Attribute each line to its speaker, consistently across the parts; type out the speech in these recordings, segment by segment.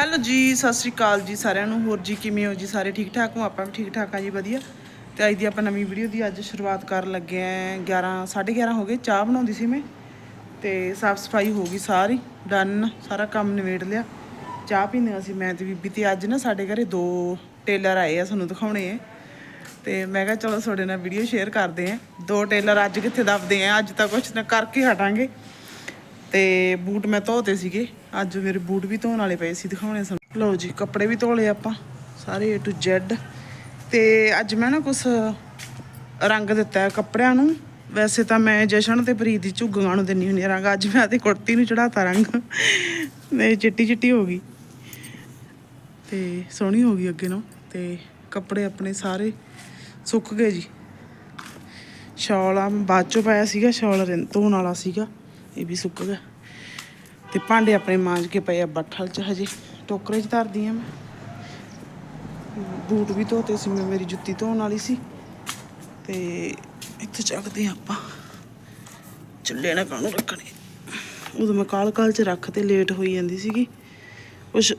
Speaker 1: Hello ਜੀ, ਸਤਿ ਸ਼੍ਰੀ ਅਕਾਲ ਜੀ ਸਾਰਿਆਂ ਨੂੰ। ਹੋਰ ਜੀ ਕਿਵੇਂ ਹੋ ਜੀ? ਸਾਰੇ ਠੀਕ ਠਾਕ ਹੋ? ਆਪਾਂ ਵੀ ਠੀਕ ਠਾਕ ਆ ਜੀ, ਵਧੀਆ। ਤੇ ਅੱਜ ਦੀ ਆਪਾਂ ਨਵੀਂ ਵੀਡੀਓ ਦੀ ਅੱਜ ਸ਼ੁਰੂਆਤ ਕਰਨ ਲੱਗੇ ਆਂ 11 11:30 ਹੋ ਗਏ। ਚਾਹ ਬਣਾਉਂਦੀ ਸੀ ਮੈਂ। ਤੇ ਸਾਫ਼ ਸਫ਼ਾਈ ਹੋ ਗਈ ਸਾਰੀ। ਡਨ ਸਾਰਾ ਕੰਮ ਨਿਬੇੜ ਲਿਆ। ਚਾਹ ਪੀਂਦੇ ਅਸੀਂ। ਮੈਂ ਤੇ ਬੀਬੀ ਤੇ ਅੱਜ ਨਾ ਸਾਡੇ ਘਰੇ ਦੋ ਟੇਲਰ ਆਏ ਆ ਸਾਨੂੰ ਦਿਖਾਉਣੇ ਆ। ਤੇ ਮੈਂ ਕਿਹਾ ਚਲੋ ਤੁਹਾਡੇ ਨਾਲ ਵੀਡੀਓ ਸ਼ੇਅਰ ਕਰਦੇ ਆਂ ਦੋ ਟੇਲਰ ਅੱਜ ਕਿੱਥੇ ਦੱਬਦੇ ਆ? ਅੱਜ ਤਾਂ ਕੁਛ ਨਾ ਕਰਕੇ ਹਟਾਂਗੇ। ਤੇ ਬੂਟ ਮੈਂ ਧੋਤੇ ਸੀਗੇ। ਅੱਜ ਮੇਰੇ ਬੂਟ ਵੀ ਧੋਣ ਵਾਲੇ ਪਏ ਸੀ, ਦਿਖਾਉਣੇ ਸਨ। ਲਓ ਜੀ, ਕੱਪੜੇ ਵੀ ਧੋ ਲਏ ਆਪਾਂ, ਸਾਰੇ A to Z ਤੇ ਅੱਜ ਮੈਂ ਨਾ ਕੁਛ ਰੰਗ ਦਿੱਤਾ ਹੈ ਕੱਪੜਿਆਂ ਨੂੰ। ਵੈਸੇ ਤਾਂ ਮੈਂ ਜਸ਼ਨ ਤੇ ਪ੍ਰੀਤ ਦੀ ਝੁੱਗਾਂ ਨੂੰ ਦਿੰਨੀ ਹੁੰਦੀ ਆ ਰੰਗ, ਅੱਜ ਮੈਂ ਤੇ ਕੁੜਤੀ ਨੂੰ ਚੜਾਤਾ ਰੰਗ। ਨੇ ਚਿੱਟੀ ਚਿੱਟੀ ਹੋ ਗਈ। ਤੇ ਸੋਹਣੀ ਹੋ ਗਈ ਅੱਗੇ ਨੂੰ ਤੇ ਕੱਪੜੇ ਆਪਣੇ ਸਾਰੇ ਸੁੱਕ ਗਏ ਜੀ। ਸ਼ਾਲ ਆ ਬਾਅਦ ਚੋਂ ਪਾਇਆ ਸੀਗਾ, ਸ਼ਾਲ ਧੋਣ ਵਾਲਾ ਸੀਗਾ, ਇਹ ਵੀ ਸੁੱਕ ਗਿਆ। ਤੇ ਭਾਂਡੇ ਆਪਣੇ ਮਾਂਜ ਕੇ ਪਏ ਆ ਬੱਠਲ ਚ ਹਜੇ। ਟੋਕਰੇ ਚ ਧਰਦੀ ਆ ਮੈਂ। ਬੂਟ ਵੀ ਧੋਤੇ ਸੀ ਮੈਂ, ਮੇਰੀ ਜੁੱਤੀ ਧੋਣ ਵਾਲੀ ਸੀ। ਤੇ ਇੱਥੇ ਚੱਕਦੇ ਆ ਆਪਾਂ। ਚੁੱਲ੍ਹੇ ਨਾਲ ਕਾਹਨੂੰ ਰੱਖਣੇ? ਉਦੋਂ ਮੈਂ ਕਾਲ ਕਾਲ ਚ ਰੱਖ ਤੇ ਲੇਟ ਹੋਈ ਜਾਂਦੀ ਸੀਗੀ। ਕੁਛ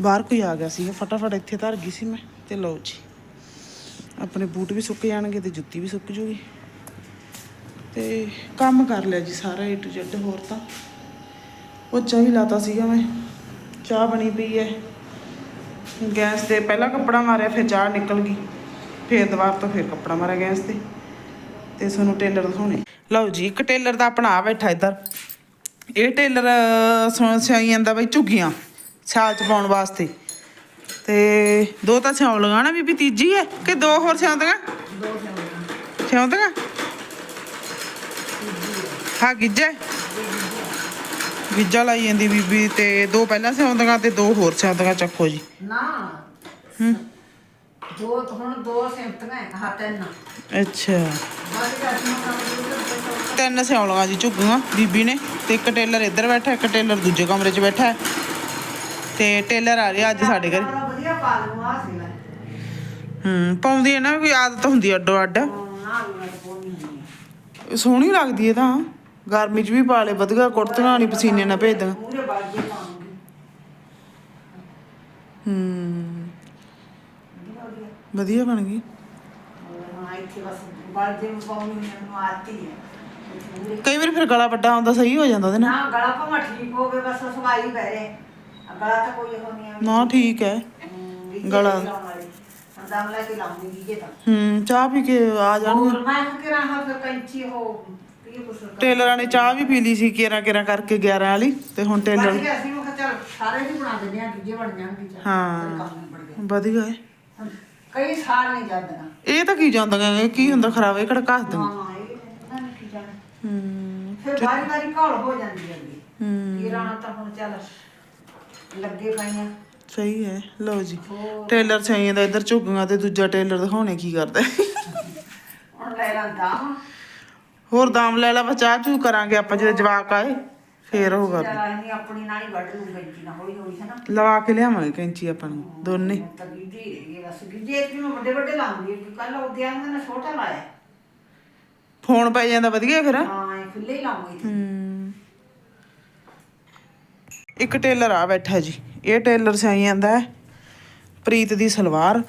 Speaker 1: ਬਾਹਰ ਕੋਈ ਆ ਗਿਆ ਸੀ ਫਟਾਫਟ ਇੱਥੇ ਧਰ ਗਈ ਸੀ ਮੈਂ ਤੇ ਲਓ ਜੀ। ਆਪਣੇ ਬੂਟ ਵੀ ਸੁੱਕ ਜਾਣਗੇ ਤੇ ਜੁੱਤੀ ਵੀ ਸੁੱਕ ਜੂਗੀ। ਤੇ ਕੰਮ ਕਰ ਲਿਆ ਜੀ ਸਾਰਾ A to Z ਹੋਰ ਤਾਂ। ਪੋਚਾ ਵੀ ਲਾਤਾ ਸੀਗਾ ਮੈਂ। ਚਾਹ ਬਣੀ ਪਈ ਹੈ ਗੈਸ ਤੇ ਪਹਿਲਾਂ ਕੱਪੜਾ ਮਾਰਿਆ, ਫਿਰ ਚਾਹ ਨਿਕਲ ਗਈ। ਫਿਰ ਦੁਬਾਰਾ ਤੋਂ ਫਿਰ ਕੱਪੜਾ ਮਾਰਿਆ ਗੈਸ ਤੇ। ਤੇ ਤੁਹਾਨੂੰ ਟੇਲਰ ਦਿਖਾਉਣੇ। ਲਓ ਜੀ, ਇੱਕ ਟੇਲਰ ਦਾ ਆਪਣਾ ਆ ਬੈਠਾ ਇੱਧਰ। ਇਹ ਟੇਲਰ ਸੁਣ ਸਿਆਈ ਜਾਂਦਾ ਬਈ ਝੁੱਗੀਆਂ ਸਿਆਲ ਚ ਪਾਉਣ ਵਾਸਤੇ। ਤੇ ਦੋ ਤਾਂ ਸਿਉਂ ਲਗਾਣਾ ਵੀ ਤੀਜੀ ਹੈ ਕਿ ਦੋ ਹੋਰ ਸਿਉਂਦੀਆਂ ਦੋ ਸਿਉਂਦੀਆਂ ਹਾਂ ਗਿੱਜਾ ਗਿੱਜਾ ਲਾਈ ਜਾਂਦੀ ਬੀਬੀ ਤੇ ਦੋ ਪਹਿਲਾਂ ਸਿਉਂਦੀਆਂ ਤੇ ਦੋ ਹੋਰ ਸਿਉਂਦੀਆਂ ਚੱਕੋ ਜੀ।
Speaker 2: ਨਾ।
Speaker 1: ਹੂੰ।
Speaker 2: ਦੋ ਹੁਣ ਹਾਂ ਤਿੰਨ।
Speaker 1: ਅੱਛਾ। ਤਿੰਨ ਜੀ ਝੁੱਗੀਆਂ ਬੀਬੀ ਨੇ ਤੇ ਇੱਕ ਟੇਲਰ ਇੱਧਰ ਬੈਠਾ ਇੱਕ ਟੇਲਰ ਦੂਜੇ ਕਮਰੇ 'ਚ ਬੈਠਾ ਤੇ ਟੇਲਰ ਆ ਰਿਹਾ ਅੱਜ ਸਾਡੇ ਘਰ।
Speaker 2: ਵਧੀਆ ਪਾ ਲੂਆ ਸੀਗਾ
Speaker 1: ਹੂੰ ਪਾਉਂਦੀ ਹੈ ਨਾ ਕੋਈ ਆਦਤ ਹੁੰਦੀ ਅੱਡੋ ਅੱਡ ਸੋਹਣੀ ਲੱਗਦੀ ਹੈ ਤਾਂ। ਗਰਮੀ 'ਚ ਵੀ ਪਾ ਲੈ ਵਧੀਆ ਕੁੜਤੀਆਂ ਨਹੀਂ ਪਸੀਨੇ
Speaker 2: ਬਾਜੇ ਪਾਉਂਗੀ
Speaker 1: ਹੂੰ। ਵਧੀਆ ਬਣ ਗਈ।
Speaker 2: ਹਾਂ ਨੂੰ ਹੈ
Speaker 1: ਕਈ ਵਾਰੀ ਫਿਰ ਗਲਾ ਵੱਡਾ ਹੁੰਦਾ ਸਹੀ ਹੋ ਜਾਂਦਾ ਉਹਦੇ ਨਾਲ।
Speaker 2: ਨਾ ਗਲਾ ਭਾਵੇਂ ਠੀਕ ਹੋਵੇ ਬਸ ਸਵਾਈ ਬਹਿਰੇ ਗਲਾ ਤਾਂ ਕੋਈ ਹੋ ਨਹੀਂ
Speaker 1: ਨਾ ਠੀਕ ਹੈ। ਗਲਾ।
Speaker 2: ਦਮ ਲੈ ਕੇ ਲਾਉਂਗੀ ਜੀ ਤਾਂ।
Speaker 1: ਹੂੰ ਚਾਹ ਪੀ ਕੇ ਆ ਜਾਣਗੇ।
Speaker 2: ਮੈਂ ਕਿ ਰਹਾ ਫਿਰ ਕੈਂਚੀ ਹੋ
Speaker 1: ਟੇਲਰਾਂ ਨੇ ਚਾਹ ਵੀ ਪੀ ਲਈ ਸੀ ਕੇਰਾ ਕੇਰਾ ਕਰਕੇ 11 ਵਾਲੀ ਤੇ ਹੁਣ ਟੇਲਰ
Speaker 2: ਚੱਲ ਸਾਰੇ ਹੀ ਬਣਾ ਦਿੰਦੇ ਆ ਦੂਜੇ ਬਣ ਜਾਣਗੇ ਚੱਲ।
Speaker 1: ਹਾਂ।
Speaker 2: ਫਿਰ ਕੰਮ ਨਿਬੜ ਗਿਆ।
Speaker 1: ਵਧੀਆ ਹੈ।
Speaker 2: ਕਈ ਸਾਲ ਨਹੀਂ ਜਾਂਦੀਆਂ।
Speaker 1: ਇਹ ਤਾਂ ਕੀ ਜਾਂਦੀਆਂ ਇਹ ਕੀ ਹੁੰਦਾ ਖਰਾਬ ਇਹ ਕਿਹੜਾ ਘਸ ਦਿੰਦੇ?
Speaker 2: ਹਾਂ ਇਹ ਇਹਨਾਂ ਨੇ ਕੀ ਜਾਣਾ।
Speaker 1: ਹੂੰ
Speaker 2: ਫਿਰ ਵਾਰੀ ਵਾਰੀ ਘੋਲ ਹੋ ਜਾਂਦੀ ਹੈ ਅੱਗੇ।
Speaker 1: ਹੂੰ।
Speaker 2: ਕੀ ਰਾਣਾ ਤਾਂ ਹੁਣ ਚੱਲ ਲੱਗੇ ਪਈਆਂ
Speaker 1: ਸਹੀ ਹੈ ਲਓ ਜੀ।
Speaker 2: ਹੋਰ।
Speaker 1: ਟੇਲਰ ਚਾਹੀਏ ਦਾ ਇੱਧਰ ਝੁੱਗੀਆਂ ਤੇ ਦੂਜਾ ਟੇਲਰ ਦਿਖਾਉਣੇ ਕੀ ਕਰਦਾ। ਹੈ।
Speaker 2: ਹੁਣ ਲੈ ਲੰਦਾ।
Speaker 1: ਹੋਰ ਦਾਮ ਲੈ ਲਾ ਬਚਾ ਚੂ ਕਰਾਂਗੇ ਆਪਾਂ ਜਦੋਂ ਜਵਾਕ ਆਏ ਫੇਰ ਉਹ ਕਰ
Speaker 2: ਚੱਲ ਨਹੀਂ ਆਪਣੀ ਨਾਲ ਹੀ ਵੱਢ ਲੂ ਕੈਂਚੀ ਨਾਲ ਹੌਲੀ ਹੌਲੀ ਹੈ ਨਾ
Speaker 1: ਲਵਾ ਕੇ ਲਿਆਵਾਂਗੇ ਕੈਂਚੀ ਆਪਾਂ ਨੂੰ ਦੋਨੇ।
Speaker 2: ਤਾਂ ਗਿੱਜੀ ਰਹੀ ਬਸ ਗਿੱਜੇ ਇੱਕ ਨੂੰ ਵੱਡੇ ਵੱਡੇ ਲਾਉਂਦੀ ਕੱਲ ਉਹਦੇ ਆਂ ਨੇ ਛੋਟਾ ਲਾਇਆ।
Speaker 1: ਫੋਨ ਪੈ ਜਾਂਦਾ ਵਧੀਆ ਫਿਰ
Speaker 2: ਹਾਂ? ਇਹ ਖੁੱਲੇ ਹੀ ਲਾਉਂਗੀ
Speaker 1: ਹੂੰ। ਇੱਕ ਟੇਲਰ ਆ ਬੈਠਾ ਜੀ ਇਹ ਟੇਲਰ ਸਿਆਈ ਜਾਂਦਾ ਪ੍ਰੀਤ ਦੀ ਸਲਵਾਰ।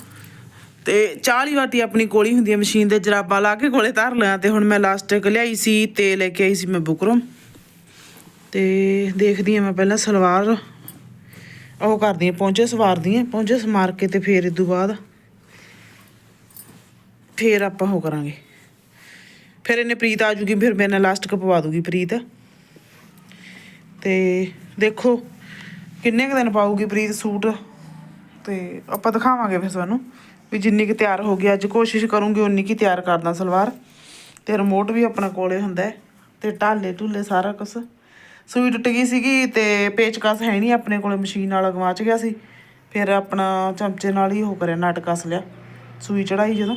Speaker 1: ਤੇ 40 ਵਾਟੀ ਆਪਣੀ ਕੋਲੀ ਹੁੰਦੀ ਹੈ ਮਸ਼ੀਨ ਦੇ ਜਰਾਬਾ ਲਾ ਕੇ ਕੋਲੇ ਧਰ ਲਿਆ ਤੇ ਹੁਣ ਮੈਂ ਲਾਸਟਿਕ ਲਿਆਈ ਸੀ ਤੇ ਲੈ ਕੇ ਆਈ ਸੀ ਮੈਂ ਬੁਕਰਮ ਤੇ ਦੇਖਦੀ ਆ ਮੈਂ ਪਹਿਲਾਂ ਸਲਵਾਰ, ਉਹ ਕਰਦੀ ਆ ਪਹੁੰਚੇ ਸਵਾਰਦੀ ਆ ਪਹੁੰਚੇ ਸਮਾਰ ਕੇ ਤੇ ਫੇਰ ਇਦੋਂ ਬਾਅਦ ਫੇਰ ਆਪਾਂ ਉਹ ਕਰਾਂਗੇ। ਫਿਰ ਇਹਨੇ ਪ੍ਰੀਤ ਆ ਜੂਗੀ, ਫਿਰ ਮੇਰੇ ਨਾਲ ਲਾਸਟਿਕ ਪਵਾ ਦੂਗੀ ਪ੍ਰੀਤ। ਤੇ ਦੇਖੋ ਕਿੰਨੇ ਕੁ ਦਿਨ ਪਾਊਗੀ ਪ੍ਰੀਤ ਸੂਟ, ਤੇ ਆਪਾਂ ਦਿਖਾਵਾਂਗੇ ਫਿਰ ਤੁਹਾਨੂੰ। ਵੀ ਜਿੰਨੀ ਕੁ ਤਿਆਰ ਹੋ ਗਈ, ਅੱਜ ਕੋਸ਼ਿਸ਼ ਕਰੂੰਗੀ ਉਨੀ ਕੀ ਤਿਆਰ ਕਰਦਾ ਸਲਵਾਰ। ਤੇ ਰਿਮੋਟ ਵੀ ਆਪਣਾ ਕੋਲੇ ਹੁੰਦਾ ਹੈ, ਤੇ ਢਾਲੇ ਢੁੱਲੇ ਸਾਰਾ ਕੁਝ ਸੂਈ ਟੁੱਟ ਗਈ ਸੀਗੀ ਤੇ ਪੇਚਕਸ ਹੈ ਨਹੀਂ ਆਪਣੇ ਕੋਲੇ, ਮਸ਼ੀਨ ਵਾਲਾ ਗਵਾਚ ਗਿਆ ਸੀ। ਫਿਰ ਆਪਣਾ ਚਮਚੇ ਨਾਲ ਹੀ ਉਹ ਕਰਿਆ ਨਟ ਕਸ ਲਿਆ, ਸੂਈ ਚੜਾਈ ਜਦੋਂ।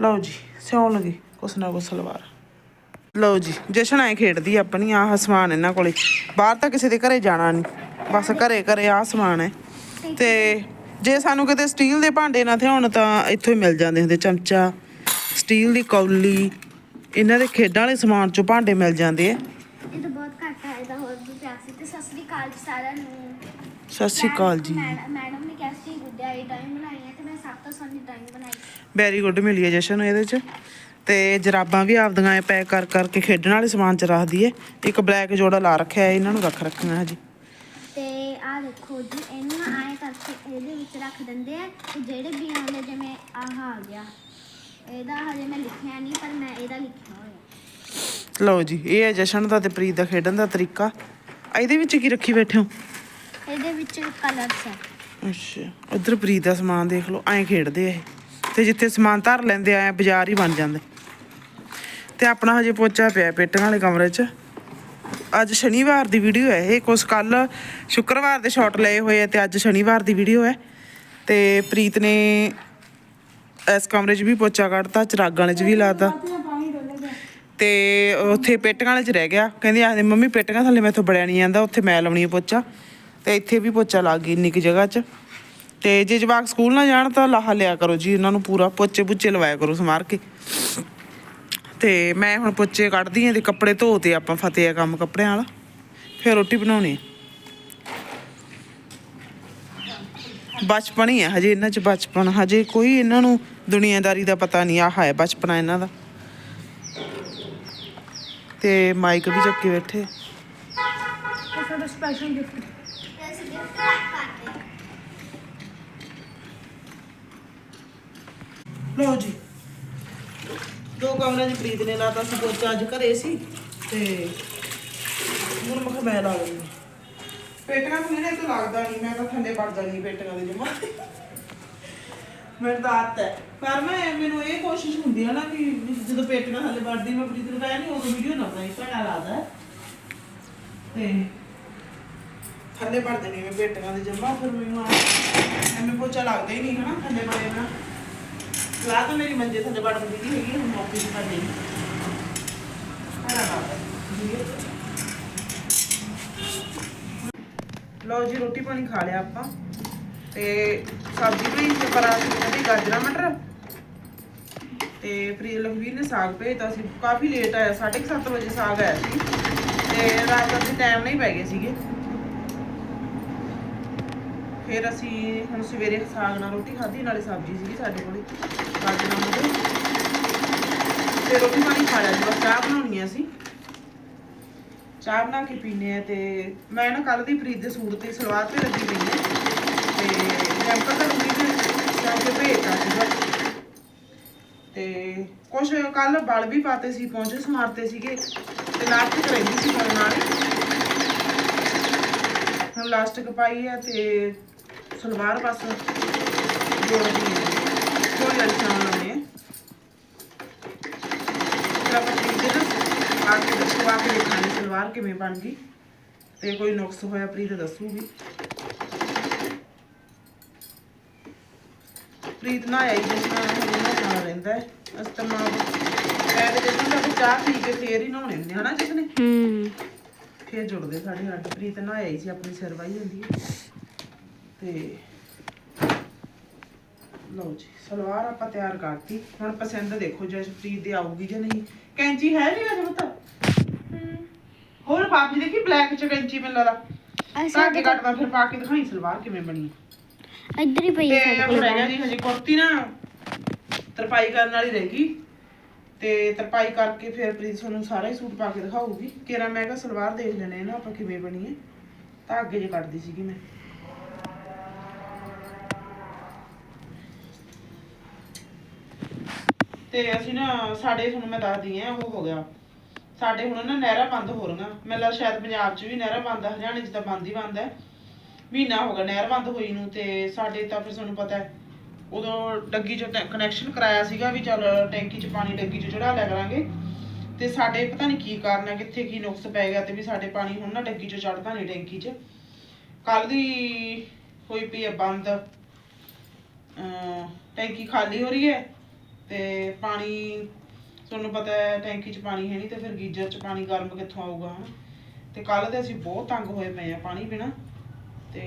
Speaker 1: ਲਓ ਜੀ, ਸਿਉਣ ਲਗੀ ਕੁਛ ਨਾ ਕੁਛ ਸਲਵਾਰ। ਲਓ ਜੀ, ਜਸ਼ਨ ਐ ਖੇਡਦੀ ਆਪਣੀ, ਆਹ ਸਮਾਨ ਇਹਨਾਂ ਕੋਲੇ। ਬਾਹਰ ਤਾਂ ਕਿਸੇ ਦੇ ਘਰੇ ਜਾਣਾ ਨਹੀਂ ਬਸ ਘਰੇ ਘਰੇ ਆਹ ਸਮਾਨ ਹੈ। ਤੇ ਜੇ ਸਾਨੂੰ ਕਿਤੇ ਸਟੀਲ ਦੇ ਭਾਂਡੇ ਨਾ ਥਿਆਉਣ ਤਾਂ ਇੱਥੋਂ ਹੀ ਮਿਲ ਜਾਂਦੇ ਹੁੰਦੇ ਚਮਚਾ ਸਟੀਲ ਦੀ ਕੌਲੀ ਇਹਨਾਂ ਦੇ ਖੇਡਾਂ ਵਾਲੇ ਸਮਾਨ ਚੋਂ ਭਾਂਡੇ ਮਿਲ ਜਾਂਦੇ ਆ।
Speaker 3: ਇਹ ਤਾਂ ਬਹੁਤ ਘੱਟ ਹੈ ਇਹਦਾ ਹੋਰ ਵੀ ਪਿਆਸੀ ਤੇ ਸਤਿ ਸ੍ਰੀ ਅਕਾਲ ਜੀ ਸਾਰਿਆਂ ਨੂੰ।
Speaker 1: ਸਤਿ ਸ਼੍ਰੀ ਅਕਾਲ ਜੀ।
Speaker 3: ਮੈਡਮ ਮੈਡਮ ਨੇ ਕਿਹਾ ਸੀ ਇਹ ਡਰਾਇੰਗ ਬਣਾਈ ਹੈ ਤੇ ਮੈਂ ਸਭ ਤੋਂ ਸੋਹਣੀ ਡਰਾਇੰਗ ਬਣਾਈ।
Speaker 1: ਵੈਰੀ ਗੁੱਡ ਮਿਲੀ ਹੈ ਜਸ਼ਨ ਨੂੰ ਇਹਦੇ ਚ। ਤੇ ਜਰਾਬਾਂ ਵੀ ਆਪਦੀਆਂ ਪੈਕ ਕਰ ਕਰਕੇ ਖੇਡਣ ਵਾਲੇ ਸਮਾਨ ਚ ਰੱਖਦੀ ਏ। ਇੱਕ ਬਲੈਕ ਜੋੜਾ ਲਾ ਰੱਖਿਆ ਹੈ, ਇਹਨਾਂ ਨੂੰ ਰੱਖ ਰੱਖੀਆਂ ਹਜੇ।
Speaker 3: ਤੇ ਆਹ ਦੇਖੋ ਜੀ ਇਹਨੂੰ ਨਾ ਐਂ ਕਰਕੇ ਇਹਦੇ ਵਿੱਚ ਰੱਖ ਦਿੰਦੇ ਆ ਤੇ ਜਿਹੜੇ ਵੀ ਆਉਂਦੇ ਜਿਵੇਂ ਆਹ ਆ ਗਿਆ। ਇਹਦਾ ਹਜੇ ਮੈਂ ਲਿਖਿਆ ਨਹੀਂ ਪਰ ਮੈਂ ਇਹਦਾ ਲਿਖਿਆ ਹੋਇਆ।
Speaker 1: ਲਓ ਜੀ ਇਹ ਹੈ ਜਸ਼ਨ ਦਾ ਤੇ ਪ੍ਰੀਤ ਦਾ ਖੇਡਣ ਦਾ ਤਰੀਕਾ। ਇਹਦੇ ਵਿੱਚ ਕੀ ਰੱਖੀ ਬੈਠੇ ਹੋ?
Speaker 3: ਇਹਦੇ ਵਿੱਚ ਕਲਰਸ ਹੈ
Speaker 1: ਅੱਛਾ ਉਧਰ ਪ੍ਰੀਤ ਦਾ ਸਮਾਨ ਦੇਖ ਲਓ ਐਂ ਖੇਡਦੇ ਆ ਇਹ। ਤੇ ਜਿੱਥੇ ਸਮਾਨ ਧਰ ਲੈਂਦੇ ਆ ਬਾਜ਼ਾਰ ਹੀ ਬਣ ਜਾਂਦੇ। ਤੇ ਆਪਣਾ ਹਜੇ ਪੋਚਾ ਪਿਆ ਪੇਟੀਆਂ ਵਾਲੇ ਕਮਰੇ 'ਚ। ਅੱਜ ਸ਼ਨੀਵਾਰ ਦੀ ਵੀਡੀਓ ਹੈ ਇਹ, ਕੁਛ ਕੱਲ ਸ਼ੁੱਕਰਵਾਰ ਦੇ ਸ਼ਾਟ ਲਏ ਹੋਏ ਆ ਤੇ ਅੱਜ ਸ਼ਨੀਵਾਰ ਦੀ ਵੀਡੀਓ ਹੈ। ਤੇ ਪ੍ਰੀਤ ਨੇ ਇਸ ਕਮਰੇ 'ਚ ਵੀ ਪੋਚਾ ਕੱਢਤਾ, ਚਰਾਗਾਂ ਵਾਲੇ 'ਚ ਵੀ ਲਾਤਾ। ਤੇ ਉੱਥੇ ਪੇਟੀਆਂ ਵਾਲੇ 'ਚ ਰਹਿ ਗਿਆ। ਕਹਿੰਦੀ ਆਖਦੇ ਮੰਮੀ, ਪੇਟੀਆਂ ਥੱਲੇ ਮੈਥੋਂ ਬੜਿਆ ਨਹੀਂ ਜਾਂਦਾ, ਉੱਥੇ ਮੈਂ ਲਾਉਣੀ ਹੈ ਪੋਚਾ। ਤੇ ਇੱਥੇ ਵੀ ਪੋਚਾ ਲੱਗ ਗਈ ਇੰਨੀ ਕੁ ਜਗ੍ਹਾ 'ਚ। ਤੇ ਜੇ ਜਵਾਕ ਸਕੂਲ ਨਾ ਜਾਣ ਤਾਂ ਲਾਹਾ ਲਿਆ ਕਰੋ ਜੀ ਇਹਨਾਂ ਨੂੰ ਪੂਰਾ ਪੋਚੇ ਪੁੱਚੇ ਲਵਾਇਆ ਕਰੋ ਸਮਾਰ ਕੇ। ਤੇ ਮੈਂ ਹੁਣ ਪੋਚੇ ਕੱਢਦੀ ਆਂ ਤੇ ਕੱਪੜੇ ਧੋਤੇ ਆਪਾਂ ਫਤਿਹ ਆ ਕੰਮ ਕੱਪੜਿਆਂ ਵਾਲਾ। ਫਿਰ ਰੋਟੀ ਬਣਾਉਣੀ ਬਚਪਨ ਹੀ ਹੈ ਹਜੇ ਇਹਨਾਂ 'ਚ ਬਚਪਨ, ਹਜੇ ਕੋਈ ਇਹਨਾਂ ਨੂੰ ਦੁਨੀਆਦਾਰੀ ਦਾ ਪਤਾ ਨਹੀਂ, ਆਹ ਹੈ ਬਚਪਨਾ ਇਹਨਾਂ ਦਾ। ਤੇ ਮਾਈਕ ਵੀ ਚੱਕੇ ਬੈਠੇ।
Speaker 3: ਸਾਡਾ ਸਪੈਸ਼ਲ ਗਿਫਟ
Speaker 1: ਲਓ ਜੀ। ਦੋ ਕਮਰਿਆਂ 'ਚ ਪ੍ਰੀਤ ਨੇ ਲਾਤਾ ਸੀ, ਪੋਚਾ ਅੱਜ ਘਰੇ ਸੀ ਤੇ ਹੁਣ ਮੈਂ ਕਿਹਾ ਮੈਂ ਲਾ ਲੈਂਦੀ ਪੇਟੀਆਂ ਨੂੰ ਇਹਨੇ ਤਾਂ ਲੱਗਦਾ ਨਹੀਂ ਮੈਂ ਤਾਂ ਥੱਲੇ ਵੜ ਜਾਣੀ ਪੇਟੀਆਂ ਦੇ ਜਮਾ ਮੈਂ ਤਾਂ ਆਦਤ ਹੈ। ਪਰ ਮੈਂ, ਮੈਨੂੰ ਇਹ ਕੋਸ਼ਿਸ਼ ਹੁੰਦੀ ਹੈ ਨਾ ਕਿ ਜਦੋਂ ਪੇਟੀਆਂ ਥੱਲੇ ਵੜਦੀ, ਮੈਂ ਪ੍ਰੀਤ ਨੂੰ ਕਹਿਆ ਨਹੀਂ ਉਹ ਵੀਡੀਓ ਨਾ ਬਣਾਈ ਭੈੜਾ ਲੱਗਦਾ ਤੇ ਥੱਲੇ ਵੜ ਦੇਣੀ ਮੈਂ ਪੇਟੀਆਂ ਦੇ ਜਮਾ, ਫਿਰ ਮੈਨੂੰ ਐਵੇਂ ਪੋਚਾ ਲੱਗਦਾ ਹੀ ਨਹੀਂ ਹਨਾ, ਥੱਲੇ ਵੜੇ ਨਾ। ਸਲਾਹ ਤਾਂ ਮੇਰੀ ਮੰਜੇ ਥੱਲੇ ਵੜਨ ਦੀ ਨਹੀਂ ਹੈਗੀ, ਹੁਣ ਮੌਕੇ ਦੀ ਕਰ ਦੇਣੀ। ਲਓ ਜੀ, ਰੋਟੀ ਪਾਣੀ ਖਾ ਲਿਆ ਆਪਾਂ। ਤੇ ਸਬਜ਼ੀ ਵੀ ਤੇ ਪਰਾਠੇ ਗਾਜਰਾਂ, ਮਟਰ। ਤੇ ਪ੍ਰਿയ ਲਖਵੀਰ ਨੇ ਸਾਗ ਭੇਜਤਾ ਸੀ। ਕਾਫੀ ਲੇਟ ਆਇਆ 7:30 ਵਜੇ ਸਾਗ ਆਇਆ ਸੀ। ਤੇ ਰਾਤ ਅਸੀਂ ਟਾਈਮ ਨਹੀਂ ਪੈ ਗਏ ਸੀਗੇ। ਫਿਰ ਅਸੀਂ ਹੁਣ ਸਵੇਰੇ ਸਾਗ ਨਾਲ ਰੋਟੀ ਖਾਧੀ, ਨਾਲੇ ਸਬਜ਼ੀ ਸੀਗੀ ਸਾਡੇ ਕੋਲੇ। ਗਾਜਰਾਂ ਮਟਰ ਤੇ ਰੋਟੀ ਪਾਣੀ ਖਾ ਲਿਆ ਜੀ, ਬਸ ਚਾਹ ਬਣਾਉਣੀ ਆ ਅਸੀਂ। ਚਾਹ ਬਣਾ ਕੇ ਪੀਨੇ ਆ ਤੇ ਮੈਂ ਨਾ ਕੱਲ ਦੀ ਫਰੀਦ ਦੇ ਸੂਟ ਤੇ ਸਲਵਾਰ ਤੇ ਲੱਗੀ ਪਈ ਆ। ਤੇ ਜੈਂਪਰ ਤਾਂ ਲੁੰਗੀ ਤੇ ਜਾ ਕੇ ਭੇਜਤਾ ਸੀਗਾ। ਤੇ ਕੁਛ ਕੱਲ ਬਲ ਵੀ ਪਾਤੇ ਸੀ ਪਹੁੰਚੇ ਸਮਾਰਤੇ ਸੀਗੇ। ਤੇ ਲਾਸਟਿਕ ਰਹਿੰਦੀ ਸੀ ਪਾਉਣ ਨਾਲ। ਹੁਣ ਲਾਸਟਿਕ ਪਾਈ ਆ ਤੇ ਸਲਵਾਰ ਬਸ ਜੋੜਦੀ ਹੈ ਕੋਈ ਵਾਲੀ ਚਾਹ ਲਾਉਣੇ ਫਿਰ ਆਪਾਂ ਪ੍ਰੀਤ ਦੇ ਨਾ। ਆ ਕੇ ਦੱਸੋ ਆ ਕੇ ਦੇਖਾਂਗੇ ਸਲਵਾਰ ਕਿਵੇਂ ਬਣ ਗਈ। ਤੇ ਕੋਈ ਨੁਕਸ ਹੋਇਆ ਪ੍ਰੀਤ ਦੱਸੂਗੀ। ਪ੍ਰੀਤ ਨਾ ਆਈ ਜਿਸ ਨਾਲ ਨਾਲ ਰਹਿੰਦਾ ਹੈ। ਅਸਤਮਾ ਪੈਰ ਦੇ ਜਿਸ ਨਾਲ ਚਾਹ ਪੀ ਕੇ ਫੇਰ ਹੀ ਨਹਾਉਣੇ ਹੁੰਦੇ ਹਨਾ ਜਿਸ ਨੇ?
Speaker 3: ਹੂੰ।
Speaker 1: ਫੇਰ ਜੁੜਦੇ ਸਾਡੇ ਹੱਡ ਪ੍ਰੀਤ ਨਾ ਆਈ ਸੀ ਆਪਣੀ ਸਿਰ ਵਾਈ ਜਾਂਦੀ ਹੈ। ਤੇ ਲਓ ਜੀ ਸਲਵਾਰ ਆਪਾਂ ਤਿਆਰ ਕਰਤੀ। ਹੁਣ ਪਸੰਦ ਦੇਖੋ ਜਸਪ੍ਰੀਤ ਦੀ ਆਊਗੀ ਜਾਂ ਨਹੀਂ। ਕੈਂਚੀ ਹੈ ਨਹੀਂ ਅਜੇ ਮਤ ਹੋਰ ਪਾਪ ਜੀ ਦੇਖੀ ਬਲੈਕ ਚ ਕੈਂਚੀ ਮੈਨੂੰ ਲੱਗਦਾ ਧਾਗੇ ਕੱਟਦਾ ਫਿਰ ਪਾ ਕੇ ਦਿਖਾਈ ਸਲਵਾਰ ਕਿਵੇਂ ਬਣੀ।
Speaker 3: ਇੱਧਰ ਹੀ ਪਈ
Speaker 1: ਤੇ
Speaker 3: ਹੈ ਸਾਡੇ
Speaker 1: ਹੁਣ ਰਹਿ
Speaker 3: ਕੋਲ
Speaker 1: ਗਿਆ ਜੀ ਹਜੇ ਕੁਰਤੀ ਨਾ ਤਰਪਾਈ ਕਰਨ ਵਾਲੀ ਰਹਿ ਗਈ। ਤੇ ਤਰਪਾਈ ਕਰਕੇ ਫਿਰ ਪ੍ਰੀਤ ਤੁਹਾਨੂੰ ਸਾਰਾ ਹੀ ਸੂਟ ਪਾ ਕੇ ਦਿਖਾਊਗੀ। ਕਿਰਾ ਮੈਂ ਕਿਹਾ ਸਲਵਾਰ ਦੇਖ ਲੈਣੇ ਨਾ ਆਪਾਂ ਕਿਵੇਂ ਬਣੀ ਹੈ। ਧਾਗੇ ਜੇ ਕੱਟਦੀ ਸੀਗੀ ਮੈਂ। ਤੇ ਅਸੀਂ ਨਾ, ਸਾਡੇ ਹੁਣ ਮੈਂ ਦੱਸਦੀ ਆ ਉਹ ਹੋ ਗਿਆ। ਸਾਡੇ ਹੁਣ ਨਾ ਨਹਿਰਾਂ ਬੰਦ ਹੋ ਰਹੀਆਂ। ਮੈਨੂੰ ਲੱਗਦਾ ਸ਼ਾਇਦ ਪੰਜਾਬ 'ਚ ਵੀ ਨਹਿਰਾਂ ਬੰਦ ਹਰਿਆਣੇ 'ਚ ਤਾਂ ਬੰਦ ਹੀ ਬੰਦ ਹੈ ਮਹੀਨਾ ਹੋ ਗਿਆ ਨਹਿਰ ਬੰਦ ਹੋਈ ਨੂੰ ਤੇ ਸਾਡੇ ਤਾਂ ਫਿਰ ਤੁਹਾਨੂੰ ਪਤਾ ਹੈ, ਉਦੋਂ ਡੱਗੀ 'ਚ ਕਨੈਕਸ਼ਨ ਕਰਾਇਆ ਸੀਗਾ ਵੀ ਚੱਲ ਟੈਂਕੀ 'ਚ ਪਾਣੀ ਡੱਗੀ 'ਚ ਚੜਾ ਲਿਆ ਕਰਾਂਗੇ। ਤੇ ਸਾਡੇ ਪਤਾ ਨਹੀਂ ਕੀ ਕਾਰਨ ਹੈ ਕਿੱਥੇ ਕੀ ਨੁਕਸ ਪੈ ਗਿਆ ਤੇ ਵੀ ਸਾਡੇ ਪਾਣੀ ਹੁਣ ਨਾ ਡੱਗੀ 'ਚ ਚੜਦਾ ਨਹੀਂ ਟੈਂਕੀ 'ਚ। ਕੱਲ ਦੀ ਹੋਈ ਪਈ ਹੈ ਬੰਦ। ਟੈਂਕੀ ਖਾਲੀ ਹੋ ਰਹੀ ਹੈ। ਤੇ ਪਾਣੀ ਤੁਹਾਨੂੰ ਪਤਾ ਹੈ ਟੈਂਕੀ 'ਚ ਪਾਣੀ ਹੈ ਨਹੀਂ ਤੇ ਫਿਰ ਗੀਜ਼ਰ 'ਚ ਪਾਣੀ ਗਰਮ ਕਿੱਥੋਂ ਆਊਗਾ ਹਨਾ? ਤੇ ਕੱਲ ਤੇ ਅਸੀਂ ਬਹੁਤ ਤੰਗ ਹੋਏ ਪਏ ਆ ਪਾਣੀ ਬਿਨਾ। ਤੇ